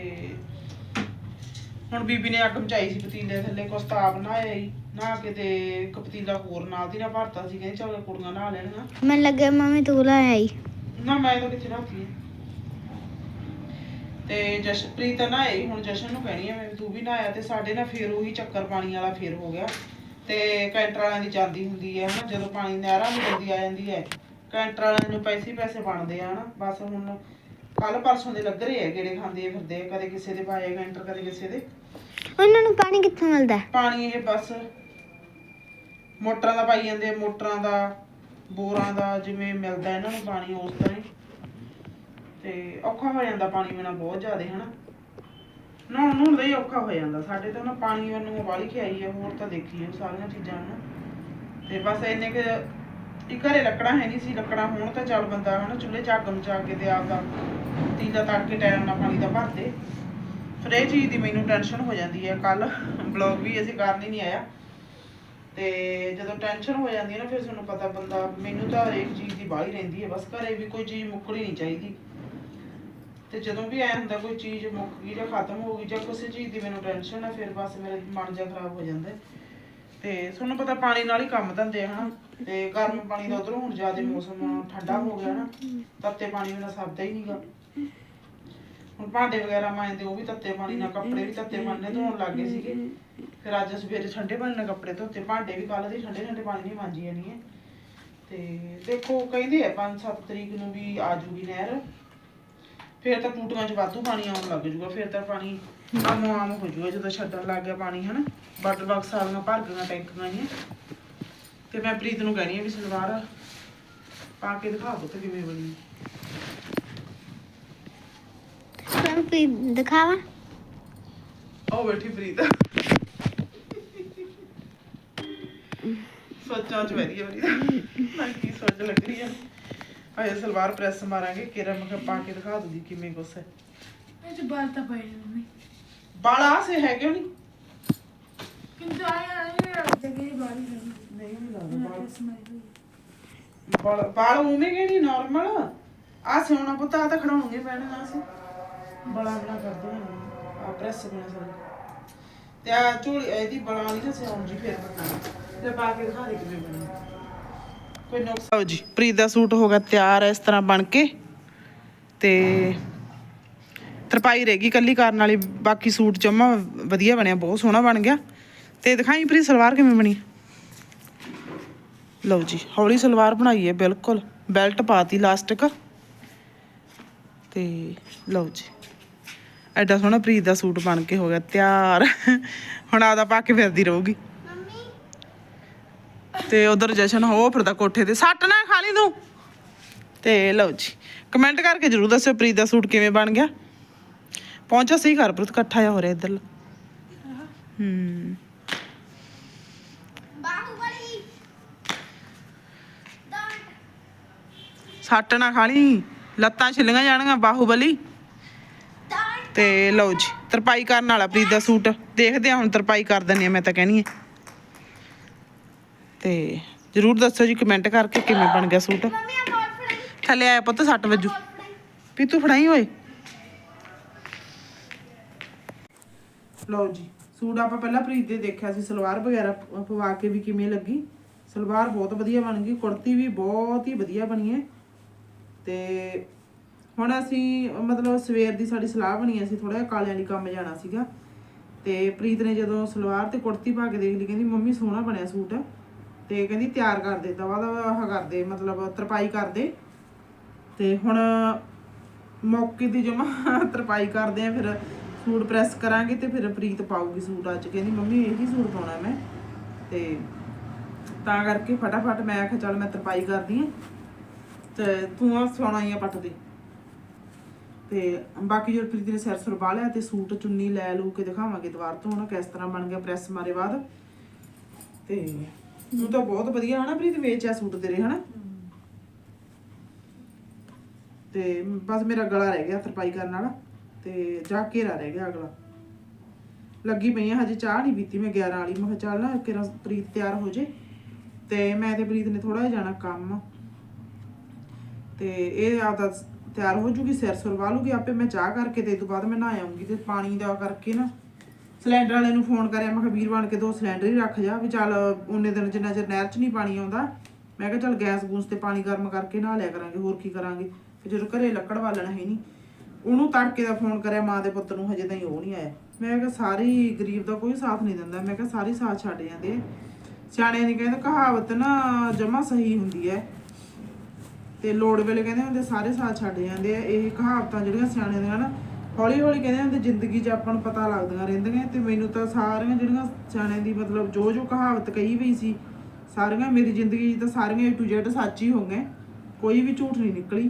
Speaker 1: ਹੁਣ ਬੀਬੀ ਨੇ ਅੱਗ ਮਚਾਈ ਸੀ ਪਤੀਲੇ ਥੱਲੇ ਕੁਛ ਤਾਂ ਆਪ ਨਹਾਇਆ ਹੀ ਨਹਾ ਕੇ ਤੇ ਇੱਕ ਪਤੀਲਾ ਹੋਰ ਨਾਲ ਦੀ ਨਾਲ ਭਰਤਾ ਸੀ ਕਹਿੰਦੇ ਚਲ ਕੁੜੀਆਂ ਨਹਾ ਲੈਣਗੀਆਂ
Speaker 3: ਮੈਨੂੰ ਲੱਗਿਆ ਮੰਮੀ ਤੂੰ ਲੈ ਆਈ
Speaker 1: ਨਾ ਮੈਂ ਤਾਂ ਕਿੱਥੇ ਹੈ। ਤੇ ਜਸ਼ਪ੍ਰੀਤ ਨਾ ਆਈ ਹੁਣ ਜਸ਼ਨ ਨੂੰ ਕਹਿਣੀ ਆ ਮੈਂ ਤੂੰ ਵੀ ਨਹਾਇਆ ਤੇ ਸਾਡੇ ਨਾਲ ਫੇਰ ਉਹੀ ਚੱਕਰ ਪਾਣੀ ਵਾਲਾ ਫੇਰ ਹੋ ਗਿਆ। ਤੇ ਕੈਂਟਰ ਵਾਲਿਆਂ ਦੀ ਜਾਂਦੀ ਹੁੰਦੀ ਹੈ ਹਨਾ ਜਦੋਂ ਪਾਣੀ ਨਹਿਰਾਂ ਨੂੰ ਜਲਦੀ ਆ ਜਾਂਦੀ ਹੈ। ਕੈਂਟਰ ਵਾਲਿਆਂ ਨੂੰ ਪੈਸੇ ਪੈਸੇ ਬਣਦੇ ਆ ਹਨਾ ਬਸ ਹੁਣ ਕੱਲ ਪਰਸੋਂ ਦੇ ਲੱਗ ਰਹੇ ਆ ਗੇੜੇ ਖਾਂਦੇ ਆ ਫਿਰਦੇ ਆ ਕਦੇ ਕਿਸੇ ਦੇ ਪਾਏ ਕੈਂਟਰ ਕਦੇ ਕਿਸੇ ਦੇ।
Speaker 3: ਉਹਨਾਂ ਨੂੰ ਪਾਣੀ ਕਿੱਥੋਂ ਮਿਲਦਾ? ਹੈ?
Speaker 1: ਪਾਣੀ ਇਹ ਬਸ ਮੋਟਰਾਂ ਦਾ ਪਾਈ ਜਾਂਦੇ ਆ, ਮੋਟਰਾਂ ਦਾ ਬੋਰਾਂ ਦਾ ਜਿਵੇਂ ਮਿਲਦਾ ਇਹਨਾਂ ਨੂੰ ਪਾਣੀ ਉਸ ਤਰ੍ਹਾਂ ਹੀ। ਤੇ ਔਖਾ ਹੋ ਜਾਂਦਾ ਪਾਣੀ ਬਿਨਾ ਬਹੁਤ ਜ਼ਿਆਦਾ ਹਨਾ। ਨਹਾਉਣ ਨੂੰ ਦਾ ਔਖਾ ਹੋ ਜਾਂਦਾ। ਸਾਡੇ ਤਾਂ ਨਾ ਪਾਣੀ ਵੱਲੋਂ ਵਾਲੀ ਖਿਆਈ ਆ ਹੋਰ ਤਾਂ ਦੇਖੀ ਆ ਸਾਰੀਆਂ ਚੀਜ਼ਾਂ ਨੂੰ। ਤੇ ਬਸ ਇੰਨੇ ਕਿ ਇੱਕ ਘਰੇ ਲੱਕੜਾਂ ਹੈ ਨਹੀਂ ਸੀ, ਲੱਕੜਾਂ ਹੋਣ ਤਾਂ ਚੱਲ ਬੰਦਾ ਹਨਾ, ਚੁੱਲ੍ਹੇ ਚ ਮਚਾ ਕੇ ਤੇ ਆਪਦਾ ਤੀਲਾ ਤੱਕ ਟਾਈਮ ਨਾਲ ਪਾਣੀ ਦਾ। ਭਰਦੇ ਫਿਰ ਇਹ ਚੀਜ਼ ਦੀ ਮੈਨੂੰ ਟੈਨਸ਼ਨ ਹੋ ਜਾਂਦੀ ਹੈ। ਕੱਲ ਬਲੌਗ ਵੀ ਅਸੀਂ ਕਰਨ ਹੀ ਨਹੀਂ ਆਇਆ। ਤੇ ਜਦੋਂ ਟੈਨਸ਼ਨ ਹੋ ਜਾਂਦੀ ਹੈ ਨਾ, ਫਿਰ ਤੁਹਾਨੂੰ ਪਤਾ ਬੰਦਾ, ਮੈਨੂੰ ਤਾਂ ਹਰੇਕ ਚੀਜ਼ ਦੀ ਬਾਹਲੀ ਰਹਿੰਦੀ ਹੈ। ਬਸ ਘਰੇ ਵੀ ਕੋਈ ਚੀਜ਼ ਮੁੱਕਣੀ ਨਹੀਂ ਚਾਹੀਦੀ। ਤੇ ਜਦੋਂ ਵੀ ਐ ਹੁੰਦਾ ਕੋਈ ਚੀਜ਼ ਮੁੱਕ ਗਈ ਜਾਂ ਖਤਮ ਹੋ ਗਈ ਜਾਂ ਕਿਸੇ ਚੀਜ਼ ਦੀ ਮੈਨੂੰ ਟੈਨਸ਼ਨ ਹੈ ਫਿਰ ਬਸ ਮੇਰਾ ਮਨ ਜਿਹਾ ਖਰਾਬ ਹੋ ਜਾਂਦਾ। ਤੇ ਤੁਹਾਨੂੰ ਪਤਾ ਪਾਣੀ ਨਾਲ ਹੀ ਕੰਮ ਧੰਦੇ ਆ ਤੇ ਗਰਮ ਪਾਣੀ ਦਾ ਉਧਰੋਂ ਹੁਣ ਜ਼ਿਆਦਾ ਮੌਸਮ ਠੰਡਾ ਹੋ ਗਿਆ ਨਾ ਤੱਤੇ ਪਾਣੀ ਬਿਨਾਂ ਸਰਦਾ ਹੀ ਨਹੀਂਗਾ ਹੁਣ ਭਾਂਡੇ ਵਗੈਰਾ ਮਾਂਜਦੇ, ਉਹ ਵੀ ਤੱਤੇ ਪਾਣੀ ਨਾਲ, ਕੱਪੜੇ ਵੀ ਤੱਤੇ ਪਾਣੀ ਨਾਲ ਧੋਣ ਲੱਗ ਗਏ ਸੀਗੇ। ਫਿਰ ਅੱਜ ਸਵੇਰੇ ਠੰਡੇ ਪਾਣੀ ਨਾਲ ਕੱਪੜੇ ਧੋਤੇ, ਭਾਂਡੇ ਵੀ ਕੱਲ ਦੇ ਠੰਡੇ ਠੰਡੇ ਪਾਣੀ ਨਾਲ ਮਾਂਜੀ ਜਾਣੀ ਹੈ ਤੇ ਦੇਖੋ, ਕਹਿੰਦੇ ਆ 5-7 ਤਰੀਕ ਨੂੰ ਵੀ ਆ ਜੂਗੀ ਨਹਿਰ। ਫਿਰ ਤਾਂ ਟੂਟੀਆਂ 'ਚ ਵਾਧੂ ਪਾਣੀ ਆਉਣ ਲੱਗ ਜੂਗਾ ਫਿਰ ਤਾਂ ਪਾਣੀ ਆਮੋ ਆਮ ਹੋ ਜੂਗਾ ਜਦੋਂ ਛੱਡਣ ਲੱਗ ਗਿਆ ਪਾਣੀ ਹਨਾ? ਵਾਟਰ ਬਾਕਸ ਸਾਰੀਆਂ ਭਰ ਗਈਆਂ ਟੈਂਕੀਆਂ ਜੀਆਂ। ਤੇ ਮੈਂ ਪ੍ਰੀਤ ਨੂੰ ਕਹਿਣੀ ਆ ਵੀ ਸਲਵਾਰ ਪਾ ਕੇ ਦਿਖਾ ਪੁੱਤ ਕਿਵੇਂ ਬਣੀ।
Speaker 3: ਤੁਹਾਨੂੰ ਕੋਈ ਦਿਖਾਵਾ?
Speaker 1: ਉਹ ਬੈਠੀ ਪ੍ਰੀਤ। ਸੋਚਾਂ ਚ ਵਧੀਆ ਵਧੀਆ ਮੈਂ ਕੀ ਸੋਚ ਲੱਗ ਰਹੀ ਆ ਆਏ ਸਲਵਾਰ ਪ੍ਰੈਸ ਮਾਰਾਂਗੇ ਕਿਰਾ ਮੈਂ ਕਿਹਾ ਪਾ ਕੇ ਦਿਖਾ ਦੂਗੀ ਕਿਵੇਂ ਕੁਛ ਹੈ।
Speaker 4: ਚ ਬਾਲ ਤਾਂ ਪਏ ਨੇ ਮੰਮੀ।
Speaker 1: ਬਾਲਾ ਸੇ ਹੈ ਕਿਉਂ ਨਹੀਂ
Speaker 4: ਕਿੰਤੂ ਆਏ ਆਏ ਜਗੇ ਬਾਲ
Speaker 1: ਨਹੀਂ
Speaker 4: ਨਹੀਂ
Speaker 1: ਬਾਲ। ਬਾਲ ਬਾਲ ਉਵੇਂ ਕਿ ਨਹੀਂ ਨਾਰਮਲ ਆ ਸਿਉਣਾ ਪੁੱਤ ਆ ਤਾਂ ਖੜਾਉਣਗੇ ਪੈਣਾ ਅਸੀਂ। ਬੜਾ ਬੜਾ ਕਰਦੇ ਹਾਂ ਆ ਪ੍ਰੈਸ ਬਣਾ ਸਾਰੇ। ਤੇ ਆ ਝੋਲੀ ਇਹਦੀ ਬਲਾ ਵਾਲੀ ਨਾ ਸਿਉਣ ਜੀ ਫਿਰ ਬਣਾ ਤੇ ਪਾ ਕੇ ਦਿਖਾ ਦੇ ਕਿਵੇਂ ਬਣੀ ਕੋਈ ਨੁਕਸ ਜੀ, ਪ੍ਰੀਤ ਦਾ ਸੂਟ ਹੋ ਗਿਆ ਤਿਆਰ, ਇਸ ਤਰ੍ਹਾਂ ਬਣ ਕੇ। ਤੇ ਤਰਪਾਈ ਰਹਿ ਗਈ ਕੱਲੀ ਕਰਨ ਵਾਲੀ, ਬਾਕੀ ਸੂਟ ਜਮਾ ਵਧੀਆ ਬਣਿਆ, ਬਹੁਤ ਸੋਹਣਾ ਬਣ ਗਿਆ। ਤੇ ਦਿਖਾਈ ਪ੍ਰੀਤ, ਸਲਵਾਰ ਕਿਵੇਂ ਬਣੀ? ਲਓ ਜੀ, ਹੌਲੀ ਸਲਵਾਰ ਬਣਾਈ ਹੈ, ਬਿਲਕੁਲ। ਬੈਲਟ ਪਾਤੀ ਲਾਸਟਿਕ ਤੇ ਲਓ ਜੀ, ਐਡਾ ਸੋਹਣਾ ਪ੍ਰੀਤ ਦਾ ਸੂਟ ਬਣ ਕੇ ਹੋ ਗਿਆ ਤਿਆਰ। ਹੁਣ ਆਦਾ ਪਾ ਕੇ ਫਿਰਦੀ ਰਹੂਗੀ। ਤੇ ਉਧਰ ਜਸ਼ਨ ਹੋ ਫਿਰਦਾ ਕੋਠੇ ਤੇ, ਸੱਟ ਨਾ ਖਾ ਲਈ ਤੂੰ। ਤੇ ਲਓ ਜੀ ਕਮੈਂਟ ਕਰਕੇ ਜਰੂਰ ਦੱਸਿਓ ਪ੍ਰੀਤ ਦਾ ਸੂਟ ਕਿਵੇਂ ਬਣ ਗਿਆ। ਪਹੁੰਚਾ ਸਹੀ ਕਰ ਪ੍ਰੀਤ, ਇਕੱਠਾ ਜਾ ਹੋ ਰਿਹਾ ਇੱਧਰ ਹੂੰ।
Speaker 3: ਬਾਹੂਬਲੀ
Speaker 1: ਸੱਟ ਨਾ ਖਾਣੀ ਲੱਤਾਂ ਛਿੱਲੀਆਂ ਜਾਣਗੀਆਂ ਬਾਹੂਬਲੀ। ਤੇ ਲਓ ਜੀ, ਤਰਪਾਈ ਕਰਨ ਵਾਲਾ ਪ੍ਰੀਤ ਦਾ ਸੂਟ। ਦੇਖਦੇ ਆ ਹੁਣ ਤਰਪਾਈ ਕਰ ਦਿੰਨੀ ਆ ਮੈਂ ਤਾਂ ਕਹਿਣੀ ਆ ਤੇ ਜਰੂਰ ਦੱਸੋ ਜੀ ਕਮੈਂਟ ਕਰਕੇ ਕਿਵੇਂ ਬਣ ਗਿਆ ਸੂਟ। ਥੱਲੇ ਆਇਆ ਪੁੱਤ ਸੱਟ ਵੱਜੂ।
Speaker 3: ਬੋਲ ਫੜਾਈ।
Speaker 1: ਪੀਤੂ ਫੜਾਈ ਓਏ। ਲਓ ਜੀ ਸੂਟ ਆਪਾਂ ਪਹਿਲਾਂ ਪ੍ਰੀਤ ਦੇ ਦੇਖਿਆ ਸੀ ਸਲਵਾਰ ਵਗੈਰਾ ਪਵਾ ਕੇ ਵੀ ਕਿਵੇਂ ਲੱਗੀ। ਸਲਵਾਰ ਬਹੁਤ ਵਧੀਆ ਬਣ ਗਈ ਕੁੜਤੀ ਵੀ ਬਹੁਤ ਹੀ ਵਧੀਆ ਬਣੀ ਹੈ ਤੇ ਹੁਣ ਅਸੀਂ ਮਤਲਬ ਸਵੇਰ ਦੀ ਸਾਡੀ ਸਲਾਹ ਬਣੀ ਅਸੀਂ ਥੋੜਾ ਜਿਹਾ ਕਾਲਿਆਂ ਲਈ ਕੰਮ ਜਾਣਾ ਸੀਗਾ। ਤੇ ਪ੍ਰੀਤ ਨੇ ਜਦੋਂ ਸਲਵਾਰ ਤੇ ਕੁੜਤੀ ਪਾ ਕੇ ਦੇਖ ਲਈ ਕਹਿੰਦੀ ਮੰਮੀ ਸੋਹਣਾ ਬਣਿਆ ਸੂਟ। ਤੇ ਕਹਿੰਦੀ ਤਿਆਰ ਕਰ ਦੇ ਦਵਾ ਦਾ ਆਹ ਕਰ ਦੇ ਮਤਲਬ ਤਰਪਾਈ ਕਰ ਦੇ ਤੇ ਹੁਣ ਮੌਕੇ ਦੀ ਜਮਾ ਤਰਪਾਈ ਕਰਦੇ ਆ, ਫਿਰ ਸੂਟ ਪ੍ਰੈਸ ਕਰਾਂਗੇ ਤੇ ਫਿਰ ਪ੍ਰੀਤ ਪਾਊਗੀ ਸੂਟ ਅੱਜ। ਕਹਿੰਦੀ, ਮੰਮੀ, ਇਹੀ ਸੂਟ ਪਾਉਣਾ ਮੈਂ। ਤੇ ਤਾਂ ਕਰਕੇ ਫਟਾਫਟ ਮੈਂ ਆਖਿਆ, ਚੱਲ ਮੈਂ ਤਰਪਾਈ ਕਰਦੀ ਆ। ਤੇ ਤੂੰ ਆ ਸੋਣਾ ਹੀ ਆ ਪੱਟ ਦੇ। ਤੇ ਬਾਕੀ ਜੋ ਪ੍ਰੀਤ ਨੇ ਸਿਰ ਸੁਰ ਬਾਹ ਲਿਆ ਤੇ ਸੂਟ ਚੁੰਨੀ ਲੈ ਲੂ ਕੇ ਦਿਖਾਵਾਂਗੇ ਦੁਬਾਰ ਤੋਂ ਹੁਣ ਕਿਸ ਤਰ੍ਹਾਂ ਬਣ ਗਿਆ ਪ੍ਰੈਸ ਮਾਰੇ ਬਾਅਦ। ਤੇ ਉਹ ਤਾਂ ਬਹੁਤ ਵਧੀਆ ਹਨਾ ਪ੍ਰੀਤ ਵੇਚਿਆ ਸੂਟ ਤੇਰੇ, ਹਨਾ? ਤੇ ਬਸ ਮੇਰਾ ਗਲਾ ਰਹਿ ਗਿਆ ਤਰਪਾਈ ਕਰਨ ਵਾਲਾ, ਤੇ ਜਾ ਘੇਰਾ ਰਹਿ ਗਿਆ ਅਗਲਾ। ਲੱਗੀ ਪਈ ਆ ਹਜੇ ਚਾਹ ਨਹੀਂ ਪੀਤੀ ਮੈਂ 11 ਵਾਲੀ, ਮੈਂ ਕਿਹਾ ਚੱਲ ਨਾ ਕਿਰਾ ਪ੍ਰੀਤ ਤਿਆਰ ਹੋ ਜੇ। ਤੇ ਮੈਂ ਤੇ ਪ੍ਰੀਤ ਨੇ ਥੋੜਾ ਜਿਹਾ ਜਾਣਾ ਕੰਮ। ਤੇ ਇਹ ਆਪਦਾ ਤਿਆਰ ਹੋ ਜੂਗੀ, ਸਿਰ ਸੁਰ ਵਾਹ ਲੂਗੀ ਆਪੇ, ਮੈਂ ਚਾਹ ਕਰਕੇ ਤੇ ਇਹ ਤੋਂ ਬਾਅਦ ਮੈਂ ਨਹਾ ਆਉਂਗੀ ਤੇ ਪਾਣੀ ਦਾ ਕਰਕੇ ਨਾ। ਸਿਲੰਡਰ ਵਾਲੇ ਨੂੰ ਫੋਨ ਕਰਿਆ, ਮੈਂ ਕਿਹਾ ਵੀਰ ਬਣ ਕੇ ਦੋ ਸਿਲੰਡਰ ਹੀ ਰੱਖ ਜਾ ਵੀ ਚੱਲ ਉਹਨੇ ਦਿਨ ਜਿੰਨਾ ਚਿਰ ਨਹਿਰ 'ਚ ਨਹੀਂ ਪਾਣੀ ਆਉਂਦਾ, ਮੈਂ ਕਿਹਾ ਚੱਲ ਗੈਸ ਗੂਸ ਤੇ ਪਾਣੀ ਗਰਮ ਕਰਕੇ ਨਹਾ ਲਿਆ ਕਰਾਂਗੇ, ਹੋਰ ਕੀ ਕਰਾਂਗੇ, ਫਿਰ ਜਦੋਂ ਘਰੇ ਲੱਕੜ ਬਾਲਣਾ ਹੈ ਨਹੀਂ, ਉਹਨੂੰ ਤੜਕੇ ਦਾ ਫੋਨ ਕਰਿਆ ਮਾਂ ਦੇ ਪੁੱਤ ਨੂੰ, ਹਜੇ ਤਾਈਂ ਉਹ ਨਹੀਂ ਆਇਆ। ਮੈਂ ਕਿਹਾ ਸਾਰੀ ਗਰੀਬ ਦਾ ਕੋਈ ਸਾਥ ਨਹੀਂ ਦਿੰਦਾ, ਮੈਂ ਕਿਹਾ ਸਾਰੀ ਸਾਥ ਛੱਡ ਜਾਂਦੇ ਸਿਆਣਿਆਂ ਦੀ ਕਹਿੰਦੇ ਕਹਾਵਤ ਨਾ ਜਮਾ ਸਹੀ ਹੁੰਦੀ ਹੈ। ਤੇ ਲੋੜ ਵੇਲੇ ਕਹਿੰਦੇ ਹੁੰਦੇ ਸਾਰੇ ਸਾਥ ਛੱਡ ਜਾਂਦੇ ਆ, ਇਹ ਕਹਾਵਤਾਂ ਜਿਹੜੀਆਂ ਸਿਆਣਿਆਂ ਦੀਆਂ ਨਾ ਹੌਲੀ ਹੌਲੀ ਕਹਿੰਦੇ ਹੁੰਦੇ ਜ਼ਿੰਦਗੀ 'ਚ ਆਪਾਂ ਨੂੰ ਪਤਾ ਲੱਗਦੀਆਂ ਰਹਿੰਦੀਆਂ ਤੇ ਮੈਨੂੰ ਤਾਂ ਸਾਰੀਆਂ ਜਿਹੜੀਆਂ ਸਿਆਣਿਆਂ ਦੀ ਮਤਲਬ ਜੋ ਜੋ ਕਹਾਵਤ ਕਹੀ ਵੀ ਸੀ ਸਾਰੀਆਂ ਮੇਰੀ ਜ਼ਿੰਦਗੀ 'ਚ ਤਾਂ ਸਾਰੀਆਂ A to Z ਸੱਚ ਹੀ ਹੋ ਗਏ ਕੋਈ ਵੀ ਝੂਠ ਨਹੀਂ ਨਿਕਲੀ।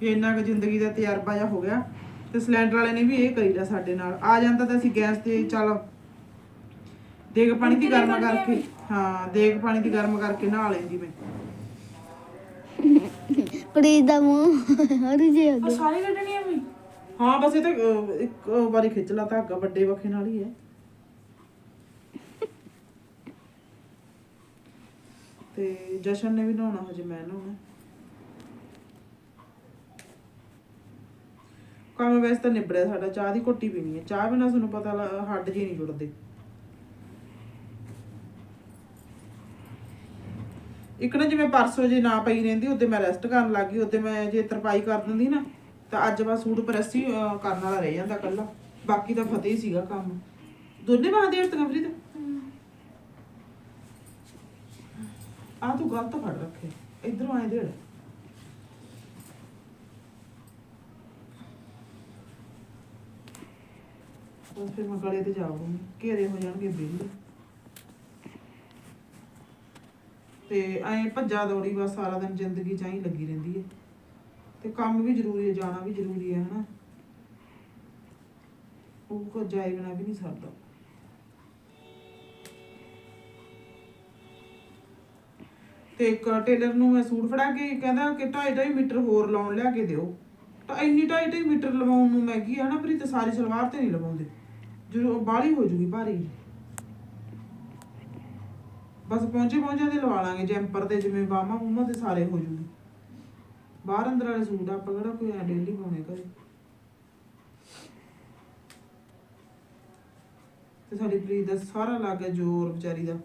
Speaker 1: ਵੀ ਇੰਨਾ ਕੁ ਜ਼ਿੰਦਗੀ ਦਾ ਤਜਰਬਾ ਜਿਹਾ ਹੋ ਗਿਆ ਤੇ ਸਿਲੰਡਰ ਵਾਲੇ ਨੇ ਵੀ ਇਹ ਕਰੀਦਾ ਸਾਡੇ ਨਾਲ। ਆ ਜਾਂਦਾ ਤਾਂ ਅਸੀਂ ਗੈਸ ਤੇ ਚੱਲ ਦੇਗ ਪਾਣੀ ਦੀ ਗਰਮ ਕਰਕੇ ਹਾਂ ਦੇਗ ਪਾਣੀ ਦੀ ਗਰਮ ਕਰਕੇ ਨਹਾ ਲੈਂਦੀ ਮੈਂ।
Speaker 3: ਪ੍ਰੀਤ ਦਾ ਮੂੰਹ ਹਰੀ ਜੇ ਹੋ
Speaker 4: ਉਹ ਸਾਰੇ ਕੱਢਣੀ ਆ ਵੀ
Speaker 1: ਹਾਂ ਬਸ ਇਹ ਤਾਂ ਅਹ, ਇੱਕ ਵਾਰੀ ਖਿੱਚ ਲਾ ਧਾਗਾ ਵੱਡੇ ਵਖੇ ਨਾਲ ਹੀ ਹੈ। ਤੇ ਜਸ਼ਨ ਨੇ ਵੀ ਨਹਾਉਣਾ ਹਜੇ ਮੈਂ ਨਹਾਉਣਾ। ਕੰਮ ਵੈਸੇ ਤਾਂ ਨਿਬੜਿਆ ਸਾਡਾ ਚਾਹ ਦੀ ਘੁੱਟੀ ਪੀਣੀ ਹੈ। ਚਾਹ ਬਿਨਾਂ ਤੁਹਾਨੂੰ ਪਤਾ ਲ- ਹੱਡ ਜੀ ਨਹੀਂ ਜੁੜਦੇ। ਇੱਕ ਨਾ ਜਿਵੇਂ ਪਰਸੋਂ ਜੇ ਨਾ ਪਈ ਰਹਿੰਦੀ ਉਹਦੇ ਮੈਂ ਰੈਸਟ ਕਰਨ ਲੱਗ ਗਈ ਉਹਦੇ ਮੈਂ ਜੇ ਤਰਪਾਈ ਕਰ ਦਿੰਦੀ ਨਾ ਤਾਂ ਅੱਜ ਬਸ ਸੂਟ ਪ੍ਰੈਸ ਹੀ ਅਹ, ਕਰਨ ਵਾਲਾ ਰਹਿ ਜਾਂਦਾ ਕੱਲਾ ਬਾਕੀ ਤਾਂ ਫਤਿਹ ਹੀ ਸੀਗਾ ਕੰਮ। ਦੋਨੇ ਬਾਹਾਂ ਦੇ ਹੱਥ ਕਮਰੀ ਆ ਤੂੰ ਗਲਤ ਫੜ ਰੱਖੇ ਇਧਰੋਂ ਆਏ ਦੇੜ ਉਹ ਫਿਰ ਮੈਂ ਗਲੇ ਤੇ ਜਾਵਾਂਗੀ ਘੇਰੇ ਹੋ ਜਾਣਗੇ ਬਿੱਲ। ਤੇ ਐਂ ਭੱਜਾ ਦੌੜੀ ਬਸ ਸਾਰਾ ਦਿਨ ਜ਼ਿੰਦਗੀ ਚ ਚਾਹੀ ਲੱਗੀ ਰਹਿੰਦੀ ਹੈ ਤੇ ਕੰਮ ਵੀ ਜ਼ਰੂਰੀ ਹੈ, ਜਾਣਾ ਵੀ ਜ਼ਰੂਰੀ ਹੈ, ਹਨਾ। ਉਹ ਕੋ ਜਾਏ ਬਿਨਾ ਵੀ ਨਹੀਂ ਸਰਦਾ। ਤੇ ਇੱਕ ਟੇਲਰ ਨੂੰ ਮੈਂ ਸੂਟ ਫੜਾ ਕੇ ਕਹਿੰਦਾ ਕਿ 2.5 ਮੀਟਰ ਹੋਰ ਲਾਉਣ ਲਿਆ ਕੇ ਦਿਓ। ਤਾਂ ਇੰਨੀ 2.5 ਮੀਟਰ ਲਵਾਉਣ ਨੂੰ ਮੈਗੀ ਹੈ ਨਾ ਪਰ ਤੇ ਸਾਰੀ ਸਲਵਾਰ ਤੇ ਨਹੀਂ ਲਵਾਉਂਦੇ। ਜਦੋਂ ਬਾਹਲੀ ਹੋ ਜੂਗੀ ਭਾਰੀ। ਬਸ ਪਹੁੰਚੇ ਪਹੁੰਚੇ ਤੇ ਲਵਾ ਲਾਂਗੇ, ਜੈਂਪਰ ਤੇ ਜਿਵੇਂ ਬਾਹਾਂ ਬੂਮਾਂ ਤੇ ਸਾਰੇ ਹੋ ਜੂਗੀ। ਬਾਹਰ ਅੰਦਰ ਵਾਲੇ ਸੂਟ ਆਪਾਂ ਕਿਹੜਾ ਕੋਈ ਡੇਲੀ ਪਾਉਣੇ ਘਰੇ। ਤੇ ਸਾਡੀ ਪ੍ਰੀਤ ਦਾ ਸਾਰਾ ਲੱਗ ਗਿਆ ਜ਼ੋਰ ਵਿਚਾਰੀ ਦਾ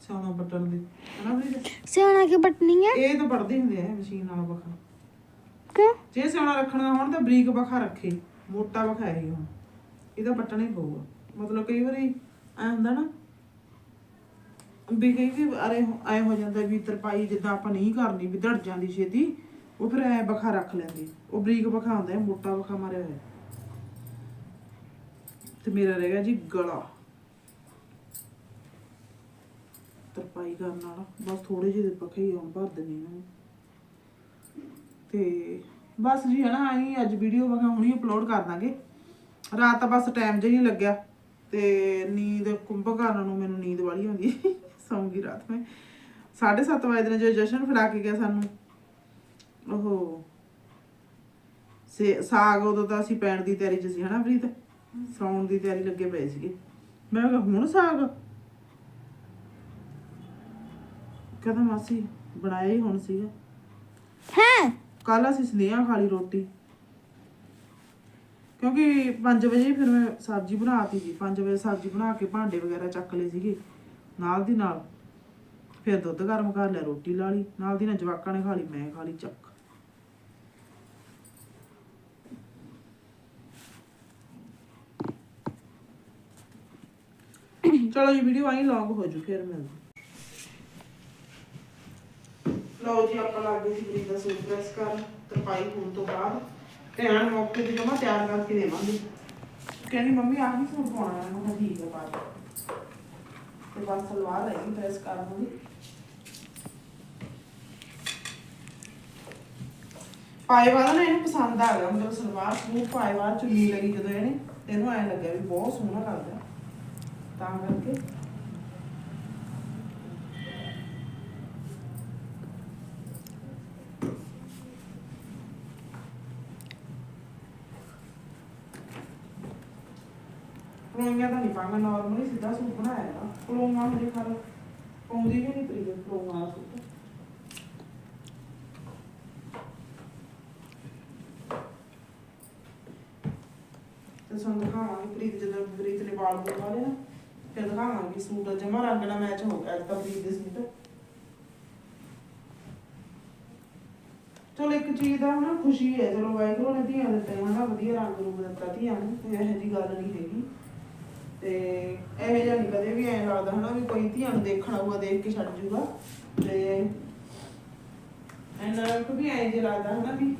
Speaker 1: ਸਿਆਉਣਾ ਪੱਟਣ ਦੇ। ਹਨਾ ਪ੍ਰੀਤ?
Speaker 3: ਸਿਆਣਾ ਕਿ ਬਟਨੀ ਹੈ
Speaker 1: ਇਹ ਤਾਂ ਪੜਦੇ ਹੁੰਦੇ ਆ ਮਸ਼ੀਨ ਨਾਲ ਬਖਾ
Speaker 3: ਕਿਉਂ?
Speaker 1: ਜੇ ਸਿਆਉਣਾ ਰੱਖਣਾ ਹੋਣ ਤਾਂ ਬਰੀਕ ਬਖਾ ਰੱਖੇ ਮੋਟਾ ਬਖਾ ਇਹ ਹੁਣ। ਇਹਦਾ ਪੱਟਣਾ ਹੀ ਪਊਗਾ। ਮਤਲਬ ਕਈ ਵਾਰੀ ਐ ਹੁੰਦਾ ਨਾ ਵੀ ਕਈ ਵੀ ਅਰੇ ਐ ਹੋ ਜਾਂਦਾ ਵੀ ਤਰਪਾਈ ਜਿੱਦਾਂ ਆਪਾਂ ਨਹੀਂ ਕਰਨੀ ਵੀ ਧੜ ਜਾਂਦੀ ਛੇਤੀ। ਉਹ ਫਿਰ ਐ ਬਖਾ ਰੱਖ ਲੈਂਦੀ। ਉਹ ਬਰੀਕ ਬਖਾ ਹੁੰਦਾ ਹੈ, ਮੋਟਾ ਬਖਾ ਮਾਰਿਆ ਹੋਇਆ। ਤੇ ਮੇਰਾ ਰਹਿ ਗਿਆ ਜੀ ਗਲਾ। ਤਰਪਾਈ ਕਰਨ ਵਾਲਾ। ਬਸ ਥੋੜੇ ਜਿਹੇ ਬਖੇ ਹੀ ਆਉਣ, ਭਰ ਦੇਣੇ ਇਹਨਾਂ ਤੇ ਬਸ ਜੀ ਹਨਾ ਅਸੀਂ ਅੱਜ ਵੀਡੀਓ ਵਗਾ ਹੁਣੀ ਅਪਲੋਡ ਕਰ ਦਾਂਗੇ। ਰਾਤ ਤਾਂ ਬਸ ਟਾਈਮ ਜਿਹਾ ਨਹੀਂ ਲੱਗਿਆ। ਤੇ ਨੀਂਦ ਕੁੰਭਕਰਨ ਨੂੰ ਮੈਨੂੰ ਨੀਂਦ ਵਾਲੀ ਆਉਂਦੀ। ਸੌਂਗੀ ਰਾਤ ਮੈਂ। 7:30 ਵਜੇ ਦਿਨ ਜੋ ਜਸ਼ਨ ਫੜਾ ਕੇ ਗਿਆ ਸਾਨੂੰ। ਉਹ ਸੇ ਸਾਗ ਉਦੋਂ ਤਾਂ ਅਸੀਂ ਪੈਣ ਦੀ ਤਿਆਰੀ 'ਚ ਸੀ ਹਨਾ ਪ੍ਰੀਤ? ਸੌਣ ਦੀ ਤਿਆਰੀ ਲੱਗੇ ਪਏ ਸੀਗੇ। ਮੈਂ ਕਿਹਾ ਹੁਣ ਸਾਗ? ਕਹਿੰਦਾ ਮਾਸੀ ਬਣਾਇਆ ਹੀ ਹੁਣ ਸੀਗਾ।
Speaker 3: ਹੈ?
Speaker 1: ਕੱਲ ਅਸੀਂ ਸਨੇਹਾ ਖਾ ਲਈ ਰੋਟੀ। ਕਿਉਂਕਿ 5 ਵਜੇ ਫਿਰ ਮੈਂ ਸਬਜ਼ੀ ਬਣਾਤੀ ਜੀ 5 ਵਜੇ ਸਬਜ਼ੀ ਬਣਾ ਕੇ ਭਾਂਡੇ ਵਗੈਰਾ ਚੱਕ ਲਏ ਸੀਗੇ। ਨਾਲ ਦੀ ਨਾਲ ਫਿਰ ਦੁੱਧ ਗਰਮ ਕਰ ਲਿਆ ਰੋਟੀ ਲਾ ਲਈ। ਨਾਲ ਦੀ ਨਾਲ ਜਵਾਕਾਂ ਨੇ ਖਾ ਲਈ ਮੈਂ ਖਾ ਲਈ ਚੱਕ। ਚਲੋ ਜੀ ਵੀਡੀਓ ਆਈ ਲੌਂਗ ਹੋ ਜੂ ਫਿਰ ਮਿਲਦੇ ਲਓ ਜੀ ਆਪਾਂ ਲੱਗ ਗਏ ਸੀ ਬਰੀਕ ਦਾ ਸੂਟ ਪ੍ਰੈਸ ਕਰਨ ਤਰਪਾਈ ਹੋਣ ਤੋਂ ਬਾਅਦ ਧਿਆਨ ਮੌਕੇ ਤੇ ਜਮਾ ਤਿਆਰ ਕਰਕੇ ਦੇਵਾਂਗੀ। ਕਹਿੰਦੀ ਮੰਮੀ ਆਹ ਨਹੀਂ ਸੂਟ ਪਾਉਣਾ ਮੈਂ ਕਿਹਾ ਠੀਕ ਹੈ ਬਾਅਦ ਤੇ ਬਸ ਸਲਵਾਰ ਰਹੀ ਪ੍ਰੈਸ ਕਰ ਦੂੰਗੀ। ਪਾਏ ਵਾਲਾ ਨਾ ਇਹਨੂੰ ਪਸੰਦ ਆ ਗਿਆ ਮਤਲਬ ਸਲਵਾਰ ਸੂਟ ਪਾਏ ਵਾਲਾ ਚੁੰਨੀ ਲੱਗੀ ਜਦੋਂ ਇਹਨੇ ਤੇ ਇਹਨੂੰ ਐਂ ਲੱਗਿਆ ਵੀ ਬਹੁਤ ਸੋਹਣਾ ਲੱਗਦਾ। ਤਾਂ ਕਰਕੇ। ਪਲੋਈਆਂ ਤਾਂ ਨਹੀਂ ਪਾਉਂਗਾ ਨਾਰਮਲੀ ਸਿੱਧਾ ਸੂਟ ਬਣਾਇਆ ਨਾ ਪਲੋਈਆਂ ਮੇਰੇ ਖਿਆਲ ਪਾਉਂਦੀ ਵੀ ਨਹੀਂ ਪ੍ਰੀਤ ਪਲੋਈਆਂ ਵਾਲਾ ਸੂਟ ਤੇ ਸਾਨੂੰ ਦਿਖਾਵਾਂਗੇ ਪ੍ਰੀਤ ਜਦੋਂ ਪ੍ਰੀਤ ਨੇ ਵਾਲ ਬੁਲਵਾ ਲਏ ਨਾ ਫਿਰ ਦਿਖਾਵਾਂਗੇ ਸੂਟ ਜਮਾ ਰੰਗ ਨਾਲ ਮੈਚ ਹੋ ਗਿਆ ਅੱਜ ਤਾਂ ਪ੍ਰੀਤ ਦੇ ਸੂਟ। ਚਲੋ ਇੱਕ ਚੀਜ਼ ਦਾ ਹਨਾ ਖੁਸ਼ੀ ਹੈ, ਚਲੋ ਵਾਹਿਗੁਰੂ ਨੇ ਧੀਆਂ ਦਿੱਤੇ ਹਨਾ ਵਧੀਆ ਰੰਗ ਰੂਪ ਦਿੱਤਾ ਧੀਆਂ ਨੂੰ ਕੋਈ ਇਹੋ ਜਿਹੀ ਗੱਲ ਨਹੀਂ ਹੈਗੀ। ਤੇ ਇਹੋ ਜਿਹਾ ਨਹੀਂ ਕਦੇ ਵੀ ਐਂ ਲੱਗਦਾ ਹਨਾ ਵੀ ਕੋਈ ਧੀਆਂ ਨੂੰ ਦੇਖਣ ਆਊਗਾ, ਦੇਖ ਕੇ ਛੱਡ ਜੂਗਾ। ਤੇ ਐਨਾ ਕੁ ਵੀ ਐਂ ਜੇ ਲੱਗਦਾ ਹਨਾ ਵੀ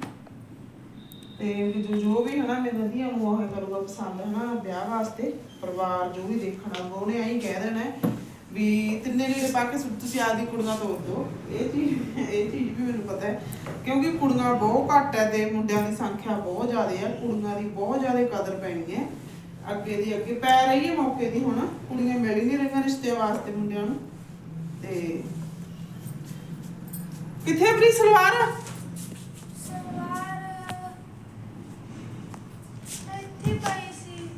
Speaker 1: ਤੇ ਜੋ ਜੋ ਵੀ ਹਨਾ ਮੇਰੇ ਧੀਆਂ ਨੂੰ ਉਹ ਕਰੂਗਾ ਪਸੰਦ ਹਨਾ, ਵਿਆਹ ਵਾਸਤੇ, ਪਰਿਵਾਰ ਜੋ ਵੀ ਦੇਖਣ ਉਹਨੇ ਐਂ ਕਹਿ ਦੇਣਾ ਵੀ ਤਿੰਨੇ ਲੀੜੇ ਪਾ ਕੇ ਤੁਸੀਂ ਆਪਦੀ ਕੁੜੀਆਂ ਤੋਂ ਦੋ ਇਹ ਚੀਜ਼ ਇਹ ਚੀਜ਼ ਵੀ ਮੈਨੂੰ ਪਤਾ ਹੈ, ਕਿਉਂਕਿ ਕੁੜੀਆਂ ਬਹੁਤ ਘੱਟ ਹੈ ਤੇ ਮੁੰਡਿਆਂ ਦੀ ਸੰਖਿਆ ਬਹੁਤ ਜ਼ਿਆਦਾ ਹੈ, ਕੁੜੀਆਂ ਦੀ ਬਹੁਤ ਜ਼ਿਆਦਾ ਕਦਰ ਪੈਣੀ ਹੈ, ਅੱਗੇ ਦੀ ਅੱਗੇ ਪੈ ਰਹੀ ਹੈ ਮੌਕੇ ਦੀ ਹੁਣ, ਕੁੜੀਆਂ ਮਿਲ ਨਹੀਂ ਰਹੀਆਂ ਰਿਸ਼ਤੇ ਵਾਸਤੇ ਮੁੰਡਿਆਂ ਨੂੰ। ਤੇ ਕਿੱਥੇ ਆਪਣੀ ਸਲਵਾਰ
Speaker 4: ਸਲਵਾਰ ਇੱਥੇ ਪਈ ਸੀ